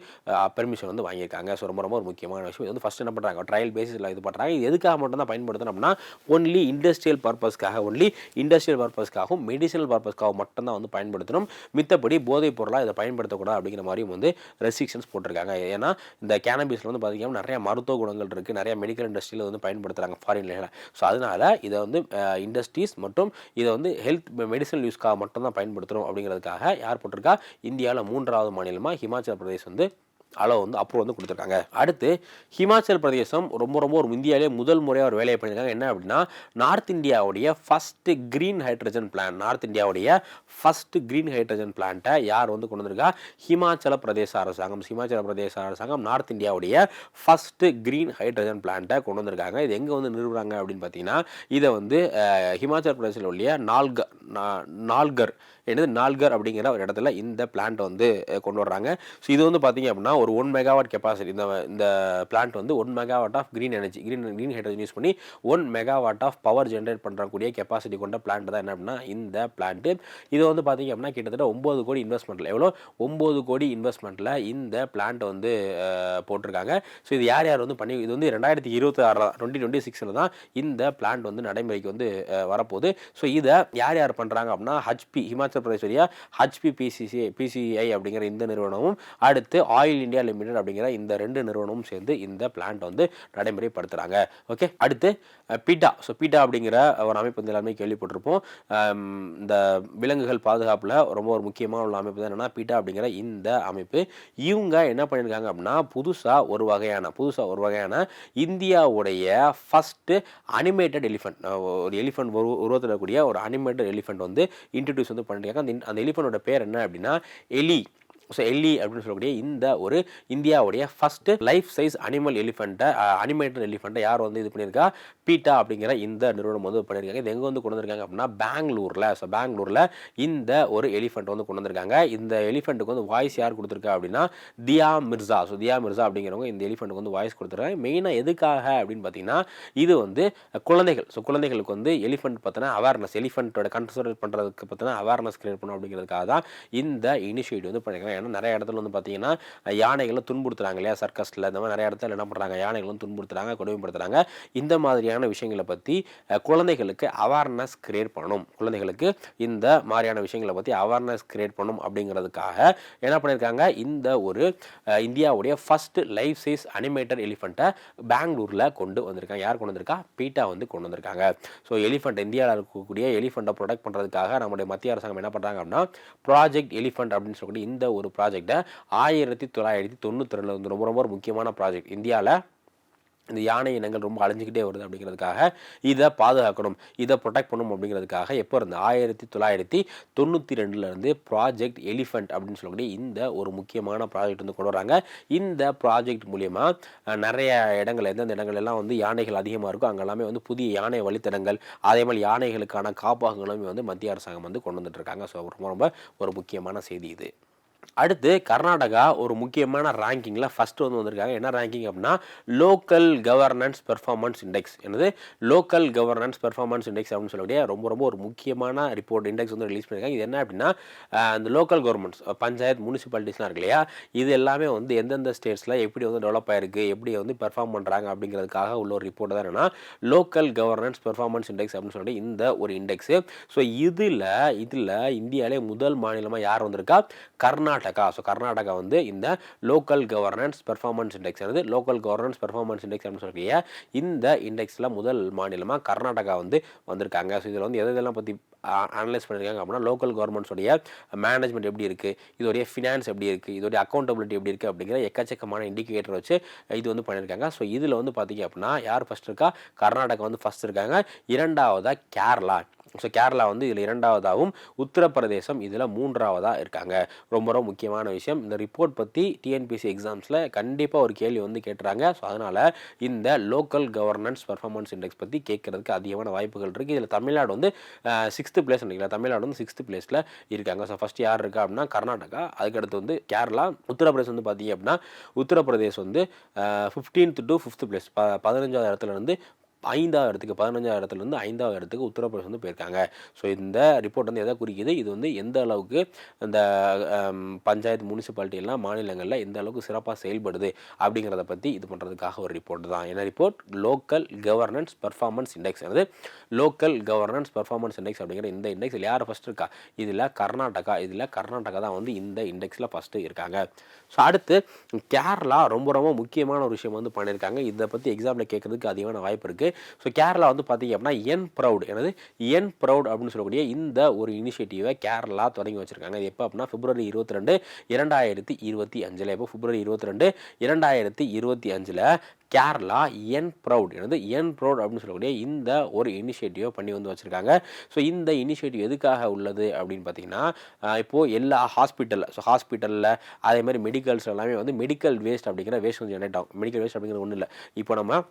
பெர்மிஷன் வந்து வாங்கியிருக்காங்க. ஸோ ரொம்ப ரொம்ப ஒரு முக்கியமான விஷயம். இது வந்து ஃபஸ்ட் என்ன பண்ணுறாங்க ட்ரை ட்ரையல் பேஸிஸில் இது பண்ணுறாங்க இது எதுக்காக மட்டும் தான் பயன்படுத்தணும் அப்படின்னா ஒன்லி இண்டஸ்ட்ரியல் பர்பஸ்க்காக ஒன்லி இண்டஸ்ட்ரியல் பர்பஸ்க்காகவும் மெடிசனல் பர்பஸ்க்காகவும் மட்டும்தான் வந்து பயன்படுத்தணும். மித்தபடி போதைப் பொருளாக இதை பயன்படுத்தக்கூடாது அப்படிங்கிற மாதிரியும் வந்து ரெஸ்ட்ரிக்ஷன்ஸ் போட்டிருக்காங்க. ஏன்னா இந்த கேனபிஸில் வந்து பார்த்தீங்கன்னா நிறைய மருத்துவ குணங்கள் இருக்குது நிறைய மெடிக்கல் இண்டஸ்ட்ரியில் வந்து பயன்படுத்துகிறாங்க ஃபாரின்ல ஸோ அதனால இதை வந்து இண்டஸ்ட்ரீஸ் மற்றும் இதை வந்து ஹெல்த் மெடிசனல் யூஸ்க்காக மட்டும்தான் பயன்படுத்துகிறோம் அப்படிங்கிறதுக்காக யார் போட்டிருக்கா? இந்தியாவில் மூன்றாவது மாநிலமாக ஹிமாச்சல பிரதேஷ் வந்து அளவு வந்து அப்ரூவ் வந்து கொடுத்துருக்காங்க. அடுத்து ஹிமாச்சல் பிரதேசம் ரொம்ப ரொம்ப ஒரு இந்தியாவிலே முதல் முறையாக ஒரு வேலையை பண்ணியிருக்காங்க. என்ன அப்படின்னா நார்த் இந்தியாவுடைய first green hydrogen plan north இந்தியாவுடைய ஃபஸ்ட்டு க்ரீன் ஹைட்ரஜன் பிளான்ட்டை யார் வந்து கொண்டு வந்திருக்கா? ஹிமாச்சல பிரதேச அரசாங்கம். ஹிமாச்சல பிரதேச அரசாங்கம் நார்த் இந்தியாவுடைய ஃபஸ்ட்டு க்ரீன் ஹைட்ரஜன் பிளான்ட்டை கொண்டு வந்திருக்காங்க. இது எங்கே வந்து நிறுவுறாங்க அப்படின்னு பார்த்தீங்கன்னா இதை வந்து ஹிமாச்சல் பிரதேசில் உள்ள நால்கர் நால்கர் என்னது நால்கர் அப்படிங்கிற ஒரு இடத்துல இந்த பிளான்ட் வந்து கொண்டு வர்றாங்க. ஸோ இது வந்து பார்த்தீங்க அப்படின்னா ஒரு ஒன் மெகாவாட் கெப்பாசிட்டி இந்த இந்த பிளான்ட் வந்து one megawatt of green energy green green hydrogen use பண்ணி one megawatt of power generate பண்ணுறக்கூடிய capacity கொண்ட பிளான்ட் தான் என்ன அப்படின்னா இந்த பிளான்ட்டு இது வந்து பார்த்தீங்க அப்படின்னா கிட்டத்தட்ட ஒம்பது கோடி இன்வெஸ்ட்மெண்ட்டில் எவ்வளோ? ஒம்பது கோடி இன்வெஸ்ட்மெண்ட்டில் இந்த பிளான்ட் வந்து போட்டிருக்காங்க. ஸோ இது யார் யார் வந்து பண்ணி இது வந்து ரெண்டாயிரத்தி இருபத்தி ஆறு டுவெண்ட்டி டுவெண்ட்டி சிக்ஸில் தான் இந்த பிளான்ட் வந்து நடைமுறைக்கு வந்து வரப்போகுது. ஸோ இதை யார் யார் பண்ணுறாங்க அப்படின்னா ஹச்பி ஹிமாச்சல் பிரதேஷ் வழியாக ஹச்பி பிசிசி பிசிஐ அப்படிங்கிற இந்த நிறுவனமும் அடுத்து ஆயில் இந்தியா லிமிடெட் அப்படிங்கிற இந்த ரெண்டு நிறுவனமும் சேர்ந்து இந்த பிளான்ட் வந்து நடைமுறைப்படுத்துகிறாங்க ஓகே அடுத்து பீட்டா ஸோ பீட்டா அப்படிங்கிற ஒரு அமைப்பு வந்து எல்லாருமே கேள்விப்பட்டிருப்போம். இந்த விலங்குகள் பாதுகாப்பில் ரொம்ப ஒரு முக்கியமான உள்ள அமைப்பு தான் என்னென்னா பீட்டா அப்படிங்கிற இந்த அமைப்பு. இவங்க என்ன பண்ணியிருக்காங்க அப்படின்னா புதுசாக ஒரு வகையான புதுசாக ஒரு வகையான இந்தியாவுடைய ஃபஸ்ட்டு அனிமேட்டட் எலிஃபென்ட் ஒரு எலிஃபென்ட் உருவத்தில் கூடிய ஒரு அனிமேட்டட் எலிஃபென்ட் வந்து இன்ட்ரடியூஸ் வந்து பண்ணியிருக்காங்க அந்த அந்த எலிஃபனோட பேர் என்ன அப்படின்னா எலி. ஸோ எல்லி அப்படின்னு சொல்லக்கூடிய இந்த ஒரு இந்தியாவுடைய ஃபஸ்ட்டு லைஃப் சைஸ் அனிமல் எலிஃபெண்ட்டை அனிமேட்டட் எலிஃபெண்ட்டை யார் வந்து இது பண்ணியிருக்கா? பீட்டா அப்படிங்கிற இந்த நிறுவனம் வந்து பண்ணியிருக்காங்க. இது எங்கே வந்து கொண்டு வந்திருக்காங்க அப்படின்னா பெங்களூரில் ஸோ பெங்களூரில் இந்த ஒரு எலிஃபெண்ட் வந்து கொண்டு வந்திருக்காங்க. இந்த எலிஃபெண்ட்டுக்கு வந்து வாய்ஸ் யார் கொடுத்துருக்கா அப்படின்னா தியா மிர்சா ஸோ தியா மிர்சா அப்படிங்கிறவங்க இந்த எலிஃபெண்ட்டுக்கு வந்து வாய்ஸ் கொடுத்துருக்காங்க. மெயினாக எதுக்காக அப்படின்னு பார்த்தீங்கன்னா இது வந்து குழந்தைகள். ஸோ குழந்தைகளுக்கு வந்து எலிஃபெண்ட் பற்றின அவேர்னஸ் எலிஃபெண்ட்டோட கன்சிடர் பண்ணுறதுக்கு பார்த்தீங்கன்னா அவேர்னஸ் கிரியேட் பண்ணணும் அப்படிங்கிறதுக்காக தான் இந்த இனிஷியேட்டிவ் வந்து பண்ணியிருக்காங்க. ஏன்னா நிறைய இடத்துல வந்து பார்த்தீங்கன்னா யானைகளை துன்புறுத்துறாங்க இல்லையா? சர்க்கஸில் இந்த மாதிரி நிறைய இடத்துல என்ன பண்ணுறாங்க யானைகளும் துன்புறுத்துறாங்க கொடுமைப்படுத்துறாங்க. இந்த மாதிரியான விஷயங்களை பற்றி குழந்தைகளுக்கு அவேர்னஸ் கிரியேட் பண்ணணும். குழந்தைகளுக்கு இந்த மாதிரியான விஷயங்களை பற்றி அவேர்னஸ் கிரியேட் பண்ணணும் அப்படிங்கிறதுக்காக என்ன பண்ணியிருக்காங்க? இந்த ஒரு இந்தியாவுடைய ஃபஸ்ட் லைஃப் சைஸ் அனிமேட்டட் எலிஃபெண்ட்டை பெங்களூரில் கொண்டு வந்திருக்காங்க. யார் கொண்டு வந்திருக்கா? பீட்டா வந்து கொண்டு வந்திருக்காங்க. ஸோ எலிஃபெண்ட் இந்தியாவில் இருக்கக்கூடிய எலிஃபெண்ட்டை ப்ரொடக்ட் பண்ணுறதுக்காக நம்முடைய மத்திய அரசாங்கம் என்ன பண்ணுறாங்க அப்படின்னா ப்ராஜெக்ட் எலிஃபெண்ட் அப்படின்னு சொல்லக்கூடிய இந்த ஒரு ப்ராஜெக்டை ஆயிரத்தி தொள்ளாயிரத்தி தொண்ணூற்றி ரெண்டில் வந்து ரொம்ப ரொம்ப ஒரு முக்கியமான ப்ராஜெக்ட் இந்தியாவில் இந்த யானை இனங்கள் ரொம்ப அழிஞ்சிக்கிட்டே வருது அப்படிங்கிறதுக்காக இதை பாதுகாக்கணும் இதை ப்ரொடெக்ட் பண்ணணும் அப்படிங்கிறதுக்காக எப்போ இருந்து? ஆயிரத்தி தொள்ளாயிரத்தி தொண்ணூற்றி ரெண்டுலேருந்து ப்ராஜெக்ட் எலிஃபெண்ட் அப்படின்னு சொல்லக்கூடிய இந்த ஒரு முக்கியமான ப்ராஜெக்ட் வந்து கொண்டு வராங்க. இந்த ப்ராஜெக்ட் மூலிமா நிறைய இடங்கள் எந்தெந்த இடங்கள் எல்லாம் வந்து யானைகள் அதிகமாக இருக்கோ அங்கே எல்லாமே வந்து புதிய யானை வழித்தடங்கள் அதே மாதிரி யானைகளுக்கான காப்பகங்களுமே வந்து மத்திய அரசாங்கம் வந்து கொண்டு வந்துட்டு இருக்காங்க. ஸோ ரொம்ப ரொம்ப ஒரு முக்கியமான செய்தி இது. அடுத்து கர்நாடகா ஒரு முக்கியமான ரேங்கிங்கில் ஃபஸ்ட்டு வந்து வந்திருக்காங்க. என்ன ரேங்கிங் அப்படின்னா லோக்கல் கவர்னன்ஸ் பெர்ஃபார்மன்ஸ் இண்டெக்ஸ் என்னது? லோக்கல் கவர்னன்ஸ் பெர்ஃபார்மன்ஸ் இண்டெக்ஸ் அப்படின்னு சொல்லக்கூடிய ரொம்ப ரொம்ப ஒரு முக்கியமான ரிப்போர்ட் இண்டெக்ஸ் வந்து ரிலீஸ் பண்ணியிருக்காங்க. இது என்ன அப்படின்னா அந்த இந்த லோக்கல் கவர்மெண்ட்ஸ் பஞ்சாயத்து முனிசிபாலிட்டிஸ்லாம் இருக்கு இல்லையா? இது எல்லாமே வந்து எந்தெந்த ஸ்டேட்ஸில் எப்படி வந்து டெவலப் ஆயிருக்கு எப்படி வந்து பெர்ஃபார்ம் பண்ணுறாங்க அப்படிங்கிறதுக்காக உள்ள ஒரு ரிப்போர்ட் தான் என்னன்னா லோக்கல் கவர்னன்ஸ் பெர்ஃபார்மன்ஸ் இண்டெக்ஸ் அப்படின்னு சொல்லி இந்த ஒரு இண்டெக்ஸு ஸோ இதில் இதில் இந்தியாவிலே முதல் மாநிலமாக யார் வந்திருக்கா? கர்நாடகா. ஸோ கர்நாடகா வந்து இந்த லோக்கல் கவர்னன்ஸ் பெர்ஃபார்மன்ஸ் இண்டெக்ஸ் வந்து லோக்கல் கவர்னன்ஸ் பெர்ஃபார்மன்ஸ் இண்டெக்ஸ் அப்படின்னு சொல்லக்கூடிய இந்த இண்டெக்ஸில் முதல் மாநிலமாக கர்நாடகா வந்து வந்திருக்காங்க. ஸோ இதில் வந்து எது எதெல்லாம் பற்றி அனலைஸ் பண்ணியிருக்காங்க அப்படின்னா லோக்கல் கவர்மெண்ட்ஸோடைய மேனேஜ்மெண்ட் எப்படி இருக்குது இதோடைய ஃபினான்ஸ் எப்படி இருக்குது இதோடைய அக்கௌண்டபிலிட்டி எப்படி இருக்குது அப்படிங்கிற எக்கச்சக்கமான இண்டிகேட்டர் வச்சு இது வந்து பண்ணியிருக்காங்க ஸோ இதில் வந்து பார்த்திங்க அப்படின்னா யார் ஃபஸ்ட் இருக்கா? கர்நாடகா வந்து ஃபஸ்ட் இருக்காங்க. இரண்டாவதாக கேரளா. ஸோ கேரளா வந்து இதில் இரண்டாவதாகவும் உத்தரப்பிரதேசம் இதில் மூன்றாவதாக இருக்காங்க. ரொம்ப ரொம்ப முக்கியமான விஷயம். இந்த ரிப்போர்ட் பற்றி டிஎன்பிசி எக்ஸாம்ஸில் கண்டிப்பாக ஒரு கேள்வி வந்து கேட்டுறாங்க. ஸோ அதனால் இந்த லோக்கல் கவர்னன்ஸ் பர்ஃபார்மன்ஸ் இண்டெக்ஸ் பற்றி கேட்குறதுக்கு அதிகமான வாய்ப்புகள் இருக்குது இதில் தமிழ்நாடு வந்து சிக்ஸ்த்து பிளேஸ் நினைக்கிறேன் தமிழ்நாடு வந்து சிக்ஸ்த்து பிளேஸில் இருக்காங்க. ஸோ ஃபஸ்ட் யார் இருக்கா அப்படின்னா கர்நாடகா. அதுக்கடுத்து வந்து கேரளா. உத்தரப்பிரதேசம் வந்து பார்த்தீங்க அப்படின்னா உத்தரப்பிரதேஷ் வந்து ஃபிஃப்டீன்த் டு ஃபிஃப்த் பிளேஸ் ப பதினஞ்சாவது இடத்துல இருந்து ஐந்தாவது இடத்துக்கு பதினஞ்சாவது இடத்துலேருந்து ஐந்தாவது இடத்துக்கு உத்தரப்பிரதேசம் வந்து போயிருக்காங்க. ஸோ இந்த ரிப்போர்ட் வந்து எதை குறிக்குது? இது வந்து எந்த அளவுக்கு இந்த பஞ்சாயத்து முனிசிபாலிட்டியெல்லாம் மாநிலங்களில் எந்த அளவுக்கு சிறப்பாக செயல்படுது அப்படிங்கிறத பற்றி இது பண்ணுறதுக்காக ஒரு ரிப்போர்ட் தான். என்ன report local governance performance index அதாவது லோக்கல் கவர்னன்ஸ் பர்ஃபார்மன்ஸ் இண்டெக்ஸ் அப்படிங்கிற இந்த இண்டெக்ஸில் யார் ஃபஸ்ட் இருக்கா? இதில் கர்நாடகா. இதில் கர்நாடகா தான் வந்து இந்த இண்டெக்ஸில் ஃபஸ்ட்டு இருக்காங்க. ஸோ அடுத்து கேரளா ரொம்ப ரொம்ப முக்கியமான ஒரு விஷயம் வந்து பண்ணியிருக்காங்க. இதை பற்றி எக்ஸாமில் கேட்கறதுக்கு அதிகமான வாய்ப்பு இருக்குது ஸோ கேரளா வந்து பார்த்தீங்க அப்படின்னா என் ப்ரௌட் எனது என் ப்ரௌட் அப்படின்னு சொல்லக்கூடிய இந்த ஒரு இனிஷியேட்டிவை கேரளா தொடங்கி வச்சிருக்காங்க. இது எப்போ அப்படின்னா பிப்ரவரி இருபத்தி ரெண்டு இரண்டாயிரத்தி இருபத்தி அஞ்சில். இப்போ பிப்ரவரி இருபத்தி ரெண்டு இரண்டாயிரத்தி இருபத்தி அஞ்சில் கேரளா என் ப்ரௌட் எனது என் ப்ரௌட் அப்படின்னு சொல்லக்கூடிய இந்த ஒரு இனிஷியேட்டிவை பண்ணி வந்து வச்சுருக்காங்க. ஸோ இந்த இனிஷியேட்டிவ் எதுக்காக உள்ளது அப்படின்னு பார்த்தீங்கன்னா இப்போது எல்லா ஹாஸ்பிட்டலில் ஸோ ஹாஸ்பிட்டலில் அதே மாதிரி மெடிக்கல்ஸ் எல்லாமே வந்து மெடிக்கல் வேஸ்ட் அப்படிங்கிற வேஸ்ட் வந்து ஜெனரேட் ஆகும். மெடிக்கல் வேஸ்ட் அப்படிங்கிறது ஒன்றும் இல்லை. இப்போ நம்ம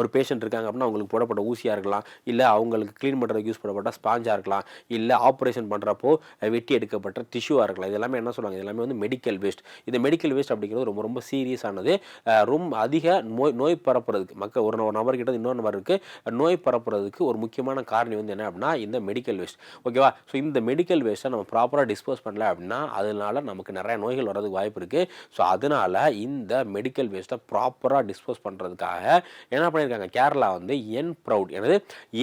ஒரு பேஷண்ட் இருக்காங்க அப்படின்னா அவங்களுக்கு போடப்பட்ட ஊசியாக இருக்கலாம். இல்லை அவங்களுக்கு க்ளீன் பண்ணுறதுக்கு யூஸ் பண்ணப்பட்ட ஸ்பாஞ்சாக இருக்கலாம். இல்லை ஆப்ரேஷன் பண்ணுறப்போ வெட்டி எடுக்கப்பட்ட டிஷ்யூவாக இருக்கலாம். இது எல்லாமே என்ன சொல்லுவாங்க எல்லாமே வந்து மெடிக்கல் வேஸ்ட் இந்த மெடிக்கல் வேஸ்ட் அப்படிங்கிறது ரொம்ப ரொம்ப சீரியஸானது ரொம்ப அதிக நோய் நோய் பரப்புறதுக்கு மக்கள் ஒரு ஒரு நபர்கிட்ட இன்னொரு நபருக்கு நோய் பரப்புறதுக்கு ஒரு முக்கியமான காரணி வந்து என்ன அப்படின்னா இந்த மெடிக்கல் வேஸ்ட் ஓகேவா ஸோ இந்த மெடிக்கல் வேஸ்ட்டை நம்ம ப்ராப்பராக டிஸ்போஸ் பண்ணல அப்படின்னா அதனால நமக்கு நிறைய நோய்கள் வர்றதுக்கு வாய்ப்பு இருக்குது ஸோ அதனால் இந்த மெடிக்கல் வேஸ்ட்டை ப்ராப்பராக டிஸ்போஸ் பண்ணுறதுக்காக என்ன பண்ணியிருக்காங்க. கேரளா வந்து என் ப்ரௌட். எனது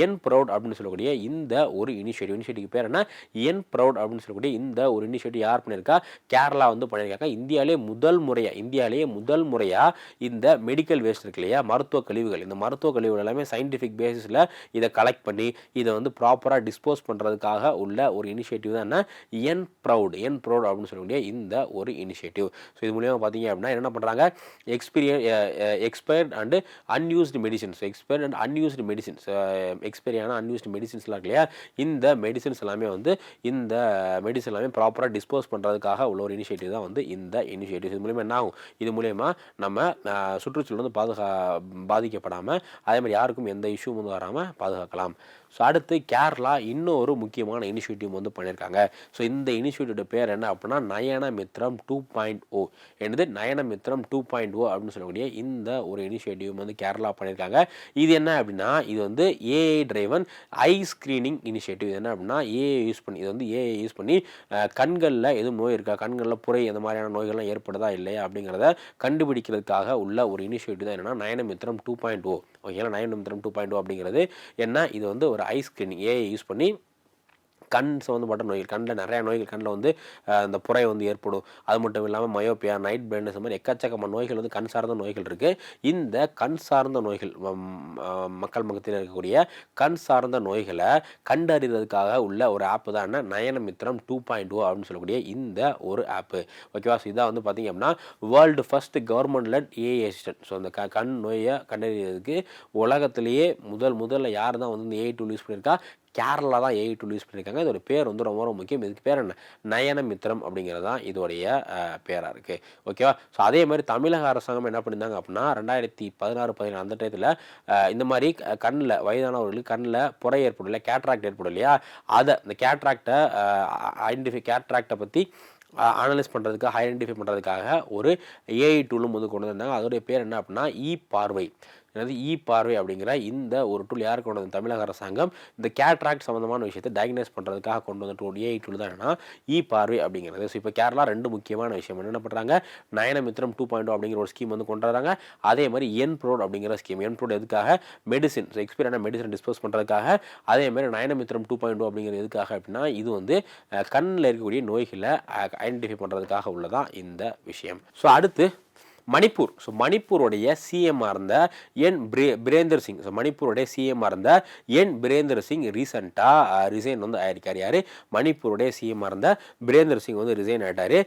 என் ப்ரௌட் அப்படின்னு சொல்லக்கூடிய இந்த ஒரு இனிஷியேட்டிவ் இனிஷியேட்டிவ் பேர் என்ன? என் ப்ரௌட் அப்படின்னு சொல்லக்கூடிய இந்த ஒரு இனிஷியேட்டிவ் யார் பண்ணியிருக்கா? கேரளா வந்து பண்ணியிருக்காங்க. இந்தியாவிலே முதல் முறையாக இந்தியாவிலேயே முதல் முறையாக இந்த மெடிக்கல் வேஸ்ட் இருக்கு இல்லையா? மருத்துவ கழிவுகள். இந்த மருத்துவ கழிவுகள் எல்லாமே சயின்டிஃபிக் பேசிஸில் இதை கலெக்ட் பண்ணி இதை வந்து ப்ராப்பராக டிஸ்போஸ் பண்ணுறதுக்காக உள்ள ஒரு இனிஷியேட்டிவ் தான் என்ன? என் ப்ரௌட். என் ப்ரௌட் அப்படின்னு சொல்லக்கூடிய இந்த ஒரு இனிஷியேட்டிவ் ஸோ இது மூலியமாக பார்த்தீங்க அப்படின்னா என்ன பண்ணுறாங்க experience expired and unused medicines expire and unused medicines எக்ஸ்பைரியான unused மெடிசின்ஸ்லாம் இல்லையா? இந்த மெடிசின்ஸ் எல்லாமே வந்து இந்த மெடிசன் எல்லாமே ப்ராப்பராக டிஸ்போஸ் பண்ணுறதுக்காக உள்ள ஒரு இனிஷியேட்டிவ் தான் வந்து இந்த இனிஷியேட்டிவ் இது மூலியமாக என்ன ஆகும்? இது மூலயமா நம்ம சுற்றுச்சூழல் வந்து பாதுகா பாதிக்கப்படாமல் அதே மாதிரி யாருக்கும் எந்த இஷ்யூ வந்து வராமல் பாதுகாக்கலாம். ஸோ அடுத்து கேரளா இன்னொரு முக்கியமான இனிஷியேட்டிவ் வந்து பண்ணியிருக்காங்க ஸோ இந்த இனிஷியேட்டிவோட பேர் என்ன அப்படின்னா Nayana Mitram two point o oh. என்னது? Nayana Mitram two point o oh அப்படின்னு சொல்லக்கூடிய இந்த ஒரு இனிஷியேட்டிவ் வந்து கேரளா பண்ணியிருக்காங்க இது என்ன அப்படின்னா இது வந்து AI driven eye screening initiative இது என்ன அப்படின்னா ஏஐ யூஸ் பண்ணி இது வந்து ஏஐ யூஸ் பண்ணி கண்களில் எதுவும் நோய் இருக்கா? கண்களில் புரை இந்த மாதிரியான நோய்கள்லாம் ஏற்படுதா இல்லையா அப்படிங்கிறத கண்டுபிடிக்கிறதுக்காக உள்ள ஒரு இனிஷியேட்டிவ் தான் என்னென்னா நயனமித்திரம் டூ பாயிண்ட் ஓ oh. ஓகேங்களா நயனமித்திரம் டூ பாயிண்ட் டூ அப்படிங்கிறது என்ன? இது வந்து ஒரு ஐ ஏஐ யூஸ் பண்ணி கண் சம்மந்தப்பட்ட நோய்கள் கண்ணில் நிறையா நோய்கள் கண்ணில் வந்து அந்த புறை வந்து ஏற்படும். அது மட்டும் இல்லாமல் மயோப்பியா நைட் பிளைண்ட்னஸ் மாதிரி எக்கச்சக்கமான நோய்கள் வந்து கண் சார்ந்த நோய்கள் இருக்குது இந்த கண் சார்ந்த நோய்கள் மக்கள் மகத்தில் இருக்கக்கூடிய கண் சார்ந்த நோய்களை கண்டறிறதுக்காக உள்ள ஒரு ஆப்பு தான் என்ன? நயனமித்திரம் டூ பாயிண்ட் ஓ அப்படின்னு சொல்லக்கூடிய இந்த ஒரு ஆப்பு ஓகேவா ஸோ இதான் வந்து பார்த்தீங்க அப்படின்னா world first government led AI assistant so அந்த க கண் நோயை கண்டறியறதுக்கு உலகத்திலேயே முதல் முதல்ல யார் தான் வந்து இந்த ஏஐ டூல் யூஸ் பண்ணியிருக்கா? கேரளா தான் ஏஐ டூல் யூஸ் பண்ணியிருக்காங்க இதோட பேர் வந்து ரொம்ப ரொம்ப முக்கியம். இதுக்கு பேர் என்ன? நயனமித்திரம் அப்படிங்கிறது தான் இதோடைய பேராக இருக்குது ஓகேவா ஸோ அதே மாதிரி தமிழக அரசாங்கம் என்ன பண்ணியிருந்தாங்க அப்படின்னா ரெண்டாயிரத்தி பதினாறு பதினேழு அந்த டயத்தில் இந்த மாதிரி கண்ணில் வயதானவர்களுக்கு கண்ணில் புறை ஏற்படும் இல்லையா கேட்ராக்ட் ஏற்படும் இல்லையா? அதை இந்த கேட்ராக்டை ஐடென்டிஃபை கேட்ராக்டை பற்றி அனலைஸ் பண்ணுறதுக்கு ஐடென்டிஃபை பண்ணுறதுக்காக ஒரு ஏஐ டூலும் வந்து கொண்டு வந்தாங்க அதோடைய பேர் என்ன அப்படின்னா இ பார்வை. அதாவது இ பார்வை அப்படிங்கிற இந்த ஒரு டூல் யார் கொண்டு வந்து தமிழக அரசாங்கம் இந்த கேட்ராக்ட் சம்மந்தமான விஷயத்தை டயக்னைஸ் பண்ணுறதுக்காக கொண்டு வந்த டூல் ஏஐ டூல் தான் என்னன்னா இ பார்வை அப்படிங்கிறது. ஸோ இப்போ கேரளா ரெண்டு முக்கியமான விஷயம். என்ன பண்ணுறாங்க நயனமித்திரம் டூ பாயிண்ட் oh அப்படிங்கிற ஒரு ஸ்கீம் வந்து கொண்டு வராங்க. அதே மாதிரி என் ப்ரோட் அப்படிங்கிற ஸ்கீம் என் ப்ரோட் எதுக்காக மெடிசின் ஸோ எக்ஸ்பீரியான மெடிசன் டிஸ்போஸ் பண்ணுறதுக்காக அதே மாதிரி நயனமித்திரம் டூ பாயிண்ட் oh அப்படிங்கிறது எதுக்காக அப்படின்னா இது வந்து கண்ணில் இருக்கக்கூடிய நோய்களை ஐடென்டிஃபை பண்ணுறதுக்காக உள்ளதான் இந்த விஷயம். ஸோ அடுத்து மணிப்பூர். ஸோ மணிப்பூருடைய சிஎம்மாக இருந்த என் பிரே பிரேந்தர் சிங் ஸோ மணிப்பூருடைய சிஎம்மாக இருந்த என் பிரேந்தர் சிங் ரீசெண்டாக ரிசைன் வந்து ஆயிருக்கார் யார்? மணிப்பூருடைய சிஎம்மாக இருந்த பிரேந்தர் சிங் வந்து ரிசைன் ஆகிட்டார்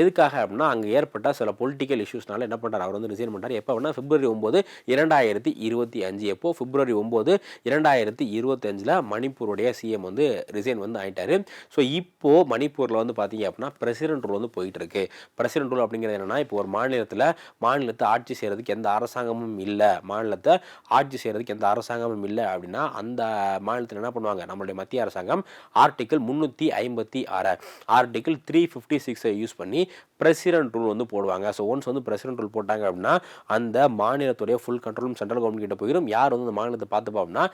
எதுக்காக அப்படின்னா அங்கே ஏற்பட்ட சில பொலிட்டிக்கல் இஷ்யூஸ்னால என்ன பண்ணுறாரு அவர் வந்து ரிசைன் பண்ணுறாரு எப்போ அப்படின்னா பிப்ரவரி ஒம்பது இரண்டாயிரத்தி இருபத்தி அஞ்சு. எப்போ? பிப்ரவரி ஒம்பது இரண்டாயிரத்தி இருபத்தஞ்சில் மணிப்பூருடைய சிஎம் வந்து ரிசைன் வந்து ஆகிட்டார் ஸோ இப்போது மணிப்பூரில் வந்து பார்த்தீங்க அப்படின்னா பிரசிடென்ட் ரூல் வந்து போயிட்டு இருக்கு. பிரசிடென்ட் ரூல் அப்படிங்கிறது என்னன்னா இப்போ ஒரு மாநிலத்தில் மாநிலத்தை ஆட்சி செய்கிறதுக்கு எந்த அரசாங்கமும் இல்லை. மாநிலத்தை ஆட்சி செய்கிறதுக்கு எந்த அரசாங்கமும் இல்லை அப்படின்னா அந்த மாநிலத்தில் என்ன பண்ணுவாங்க? நம்மளுடைய மத்திய அரசாங்கம் ஆர்டிக்கிள் முந்நூற்றி ஐம்பத்தி ஆறு ஆர்டிக்கிள் த்ரீ ஃபிஃப்டி சிக்ஸை யூஸ் பண்ணி பிரசிடென்ட் ரூல் வந்து போடுவாங்க. ஸோ ஒன்ஸ் வந்து பிரசிடென்ட் ரூல் போட்டாங்க அப்படின்னா அந்த மாநிலத்துடைய ஃபுல் கண்ட்ரோலும் சென்ட்ரல் கவர்மெண்ட் கிட்ட போயிடும் யார் வந்து அந்த மாநிலத்தை பார்த்துப்பா அப்படின்னா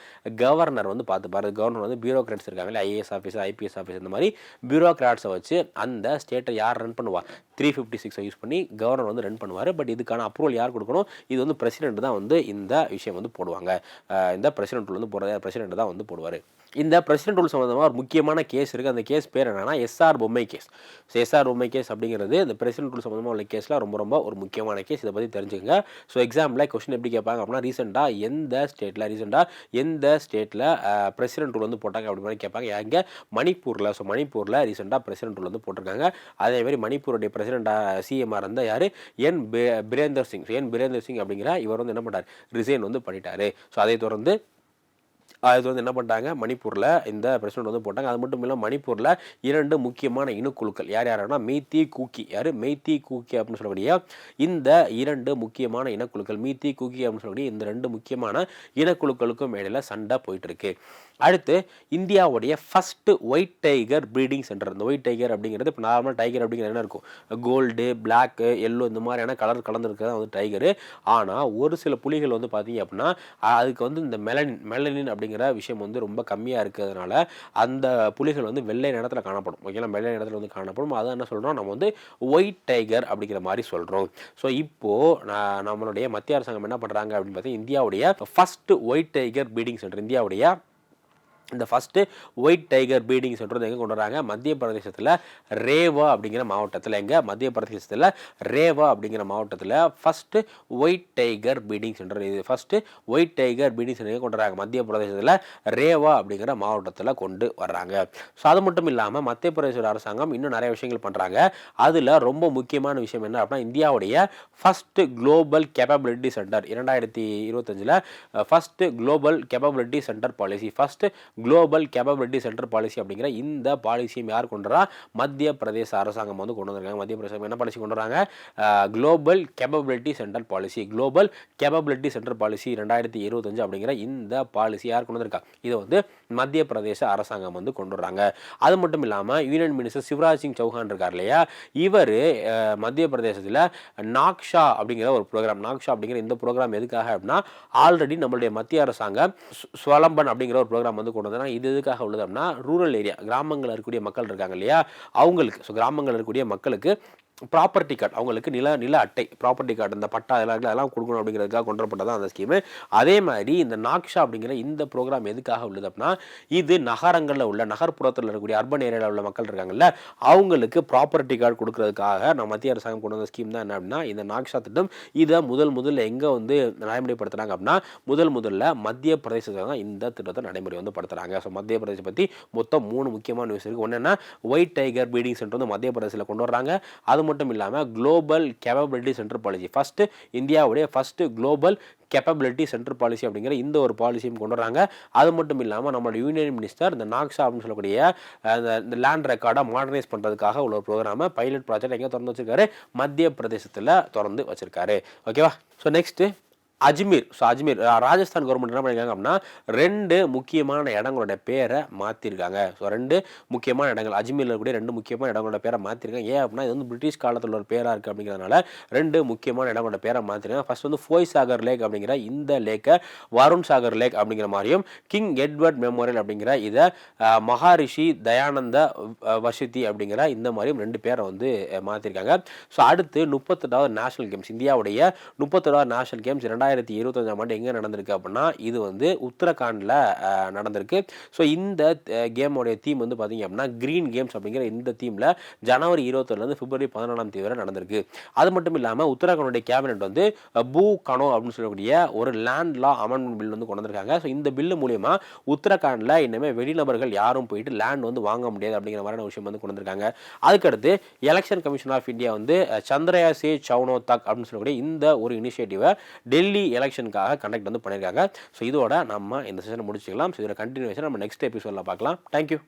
கவர்னர் வந்து பார்த்துப்பாரு. கவர்னர் வந்து பியூரோக்ராட்ஸ் இருக்காங்க ஐஏஎஸ் ஆஃபீஸர் ஐபிஎஸ் ஆஃபீஸ் இந்த மாதிரி பியூரோக்ராட்ஸை வச்சு அந்த ஸ்டேட்டை யார் ரன் பண்ணுவார் த்ரீ ஃபிஃப்டி சிக்ஸை யூஸ் பண்ணி கவர்னர் வந்து ரன் பண்ணுவார். போடுவார் பட் இதுக்கான அப்ரூவல் யார் கொடுக்கணும்? இது வந்து பிரசிடென்ட் தான் வந்து இந்த விஷயம் வந்து போடுவாங்க. இந்த பிரசிடென்ட் வந்து போடுற பிரசிடென்ட் தான் வந்து போடுவார். இந்த பிரசிடென்ட் ரூல் சம்மந்தமாக ஒரு முக்கியமான கேஸ் இருக்குது அந்த கேஸ் பேர் என்னென்னா SR Bommai case so SR Bommai case அப்படிங்கிறது இந்த பிரசிடென்ட் ரூல் சம்மந்தமாக உள்ள கேஸில் ரொம்ப ரொம்ப ஒரு முக்கியமான கேஸ் இதை பற்றி தெரிஞ்சுக்கங்க. ஸோ எக்ஸாமில் கொஸ்டின் எப்படி கேட்பாங்க அப்படின்னா ரீசெண்டாக எந்த ஸ்டேட்டில் ரீசெண்டாக எந்த ஸ்டேட்டில் பிரசிடென்ட் ரூல் வந்து போட்டாங்க அப்படி மாதிரி கேட்பாங்க. எங்கே மணிப்பூரில் ஸோ மணிப்பூரில் ரீசெண்டாக பிரசிடென்ட் ரூல் வந்து போட்டிருக்காங்க. அதே மாதிரி மணிப்பூருடைய பிரசிடென்ட்டாக சிஎம்ஆர் இருந்தால் யார்? என் பிரேந்தர் சிங் ஏன் பிரேந்தர் சிங் அப்படிங்கிற இவர் வந்து என்ன பண்ணார் ரிசைன் வந்து பண்ணிட்டாரு. ஸோ அதை தொடர்ந்து அது வந்து என்ன பண்ணிட்டாங்க மணிப்பூரில் இந்த பிரசிடென்ட் வந்து போட்டாங்க. அது மட்டும் இல்லாமல் மணிப்பூரில் இரண்டு முக்கியமான இனக்குழுக்கள் யார் யாருன்னா மீத்தி கூக்கி. யார்? மெய்த்தி கூக்கி அப்படின்னு சொல்லக்கூடிய இந்த இரண்டு முக்கியமான இனக்குழுக்கள் மீத்தி கூக்கி அப்படின்னு சொல்லக்கூடிய இந்த ரெண்டு முக்கியமான இனக்குழுக்களுக்கும் இடையில சண்டை போயிட்டு இருக்கு. அடுத்து இந்தியாவுடைய first white tiger breeding centre இந்த ஒயிட் டைகர் அப்படிங்கிறது இப்போ நார்மல் டைகர் அப்படிங்கிறது என்ன இருக்கும்? கோல்டு பிளாக்கு எல்லோ இந்த மாதிரியான கலர் கலந்துருக்கிறது வந்து டைகரு ஆனால் ஒரு சில புலிகள் வந்து பார்த்தீங்க அப்படின்னா அதுக்கு வந்து இந்த மெலனின் மெலனின் அப்படிங்கிற விஷயம் வந்து ரொம்ப கம்மியாக இருக்கிறதுனால அந்த புலிகள் வந்து வெள்ளை நிறத்தில் காணப்படும். ஓகேங்களா வெள்ளை நிறத்தில் வந்து காணப்படும். அதை என்ன சொல்கிறோம் நம்ம வந்து ஒயிட் டைகர் அப்படிங்கிற மாதிரி சொல்கிறோம் ஸோ இப்போது நம்மளுடைய மத்திய அரசாங்கம் என்ன பண்ணுறாங்க அப்படின்னு பார்த்தீங்கன்னா இந்தியாவுடைய first white tiger breeding centre இந்தியாவுடைய இந்த first white tiger breeding centre வந்து எங்கே கொண்டு வராங்க? மத்திய பிரதேசத்தில் ரேவா அப்படிங்கிற மாவட்டத்தில். எங்கே? மத்திய பிரதேசத்தில் ரேவா அப்படிங்கிற மாவட்டத்தில் first white tiger breeding centre இது. First white tiger breeding centre கொண்டு வராங்க. மத்திய பிரதேசத்தில் ரேவா அப்படிங்கிற மாவட்டத்தில் கொண்டு வர்றாங்க. ஸோ அது மட்டும் இல்லாமல் மத்திய பிரதேச அரசாங்கம் இன்னும் நிறைய விஷயங்கள் பண்ணுறாங்க அதில் ரொம்ப முக்கியமான விஷயம் என்ன அப்படின்னா இந்தியாவுடைய ஃபஸ்ட்டு குளோபல் கேப்பபிலிட்டி சென்டர் இரண்டாயிரத்தி இருபத்தஞ்சில் first global capability centre policy first global capability centre policy அப்படிங்கிற இந்த பாலிசியும் யார் கொண்டு வரா மத்திய பிரதேச அரசாங்கம் வந்து கொண்டு வந்திருக்காங்க. மத்திய பிரதேசம் என்ன பாலிசி கொண்டு வராங்க global capability centre policy global capability centre policy ரெண்டாயிரத்தி இருபத்தஞ்சு அப்படிங்கிற இந்த பாலிசி யார் கொண்டு வந்திருக்கா? இதை வந்து மத்திய பிரதேச அரசாங்கம் வந்து கொண்டு வர்றாங்க அது மட்டும் இல்லாமல் யூனியன் மினிஸ்டர் சிவராஜ் சிங் சௌஹான் இருக்கார் இல்லையா? இவர் மத்திய பிரதேசத்தில் நாக்ஷா அப்படிங்கிற ஒரு ப்ரோக்ராம் நாக்ஷா அப்படிங்கிற இந்த ப்ரோக்ராம் எதுக்காக அப்படின்னா ஆல்ரெடி நம்மளுடைய மத்திய அரசாங்கம் சுவலம்பன் அப்படிங்கிற ஒரு ப்ரோக்ராம் வந்து கொண்டு வந்தாங்க இது எதுக்காக உள்ளது அப்படின்னா ரூரல் ஏரியா கிராமங்களில் இருக்கக்கூடிய மக்கள் இருக்காங்க இல்லையா? அவங்களுக்கு ஸோ கிராமங்களில் இருக்கக்கூடிய மக்களுக்கு ப்ராப்பர்ட்டி கார்டு அவங்களுக்கு நில நில அட்டை ப்ராப்பர்ட்டி கார்டு இந்த பட்டா இதெல்லாம் அதெல்லாம் கொடுக்கணும் அப்படிங்கிறதுக்காக கொண்டு வரப்பட்டதான் அந்த ஸ்கீமு அதே மாதிரி இந்த நாக்ஷா அப்படிங்கிற இந்த ப்ரோக்ராம் எதுக்காக உள்ளது அப்படின்னா இது நகரங்களில் உள்ள நகர்ப்புறத்தில் இருக்கக்கூடிய அர்பன் ஏரியாவில் உள்ள மக்கள் இருக்காங்கல்ல அவங்களுக்கு ப்ராப்பர்ட்டி கார்டு கொடுக்கறதுக்காக நம்ம மத்திய அரசாங்கம் கொண்டு வந்த ஸ்கீம் தான் என்ன அப்படின்னா இந்த நாக்ஷா திட்டம் இதை முதல் முதல்ல எங்கே வந்து நடைமுறைப்படுத்துகிறாங்க அப்படின்னா முதல் முதல்ல மத்திய பிரதேசத்தில் தான் இந்த திட்டத்தை நடைமுறை வந்து படுத்துகிறாங்க ஸோ மத்திய பிரதேசம் பற்றி மொத்தம் மூணு முக்கியமான நியூஸ் இருக்குது ஒன்று என்ன ஒயிட் டைகர் பீடிங் சென்டர் வந்து மத்திய பிரதேசத்தில் கொண்டு வர்றாங்க. அது மட்டும் இல்லாமல் global capability centre policy first இந்தியாவுடைய first global capability centre policy அப்படிங்கிற இந்த ஒரு பாலிசியும் கொண்டு வராங்க. அது மட்டும் இல்லாமல் நம்மளோட யூனியன் மினிஸ்டர் இந்த நாக்ஷா அப்படின்னு சொல்லக்கூடிய இந்த- இந்த லேண்ட் ரெக்கார்டை மாடர்னைஸ் பண்ணுறதுக்காக உள்ள ஒரு ப்ரோக்ராமை பைலட் ப்ராஜெக்ட் எங்கே திறந்து வச்சிருக்காரு. மத்திய பிரதேசத்தில் திறந்து வச்சிருக்காரு. ஓகேவா so next Ajmer so Ajmer Rajasthan government என்ன பண்ணியிருக்காங்க அப்படின்னா ரெண்டு முக்கியமான இடங்களோட பேரை மாற்றிருக்காங்க ஸோ ரெண்டு முக்கியமான இடங்கள் அஜ்மீரில் இருக்கக்கூடிய ரெண்டு முக்கியமான இடங்களோட பேரை மாற்றிருக்காங்க ஏன் அப்படின்னா இது வந்து பிரிட்டிஷ் காலத்தில் ஒரு பேராக இருக்குது அப்படிங்கிறதுனால ரெண்டு முக்கியமான இடங்களோட பேரை மாற்றிருக்காங்க ஃபர்ஸ்ட் வந்து ஃபோய் சாகர் லேக் அப்படிங்கிற இந்த லேக்கை வருண் சாகர் லேக் அப்படிங்கிற மாதிரியும் கிங் எட்வர்ட் மெமோரியல் அப்படிங்கிற இதை மகாரிஷி தயானந்த வசதி அப்படிங்கிற இந்த மாதிரியும் ரெண்டு பேரை வந்து மாற்றிருக்காங்க ஸோ அடுத்து முப்பத்தெட்டாவது நேஷனல் கேம்ஸ் இந்தியாவுடைய முப்பத்தெட்டாவது நேஷனல் கேம்ஸ் ரெண்டாயிரத்தி இருபத்தஞ்சாம் ஆண்டு எங்கே நடந்திருக்கு அப்படின்னா இது வந்து உத்தரகாண்டில் நடந்திருக்கு. ஸோ இந்த கேமோடைய தீம் வந்து பார்த்தீங்க அப்படின்னா க்ரீன் கேம்ஸ் அப்படிங்கிற இந்த தீமில் ஜனவரி இருபத்தொன்னுலேருந்து பிப்ரவரி பதினாலாம் தேதி வரை நடந்திருக்கு. அது மட்டும் இல்லாமல் உத்தரகாண்டுடைய கேபினெட் வந்து பூ கனோ அப்படின்னு சொல்லக்கூடிய ஒரு லேண்ட் லா அமெண்ட்மெண்ட் பில் வந்து கொண்டு வந்திருக்காங்க ஸோ இந்த பில்லு மூலயமா உத்தரகாண்டில் இனிமேல் வெளிநபர்கள் யாரும் போயிட்டு லேண்ட் வந்து வாங்க முடியாது அப்படிங்கிற மாதிரியான விஷயம் வந்து கொண்டு வந்திருக்காங்க அதுக்கடுத்து எலெக்ஷன் கமிஷன் ஆஃப் இந்தியா வந்து சந்திரயா சே சவுனோ தக் அப்படின்னு சொல்லக்கூடிய இந்த ஒரு இனிஷியேட்டிவை டெல்லி டெல்லி எலெக்ஷனுக்காக கண்டக்ட் வந்து பண்ணியிருக்காங்க. ஸோ இதோட நம்ம இந்த செஷனை முடிச்சுக்கலாம். ஸோ இதோட கண்டினியூஷன் நம்ம நெக்ஸ்ட் எபிசோடில் பார்க்கலாம். தேங்க்யூ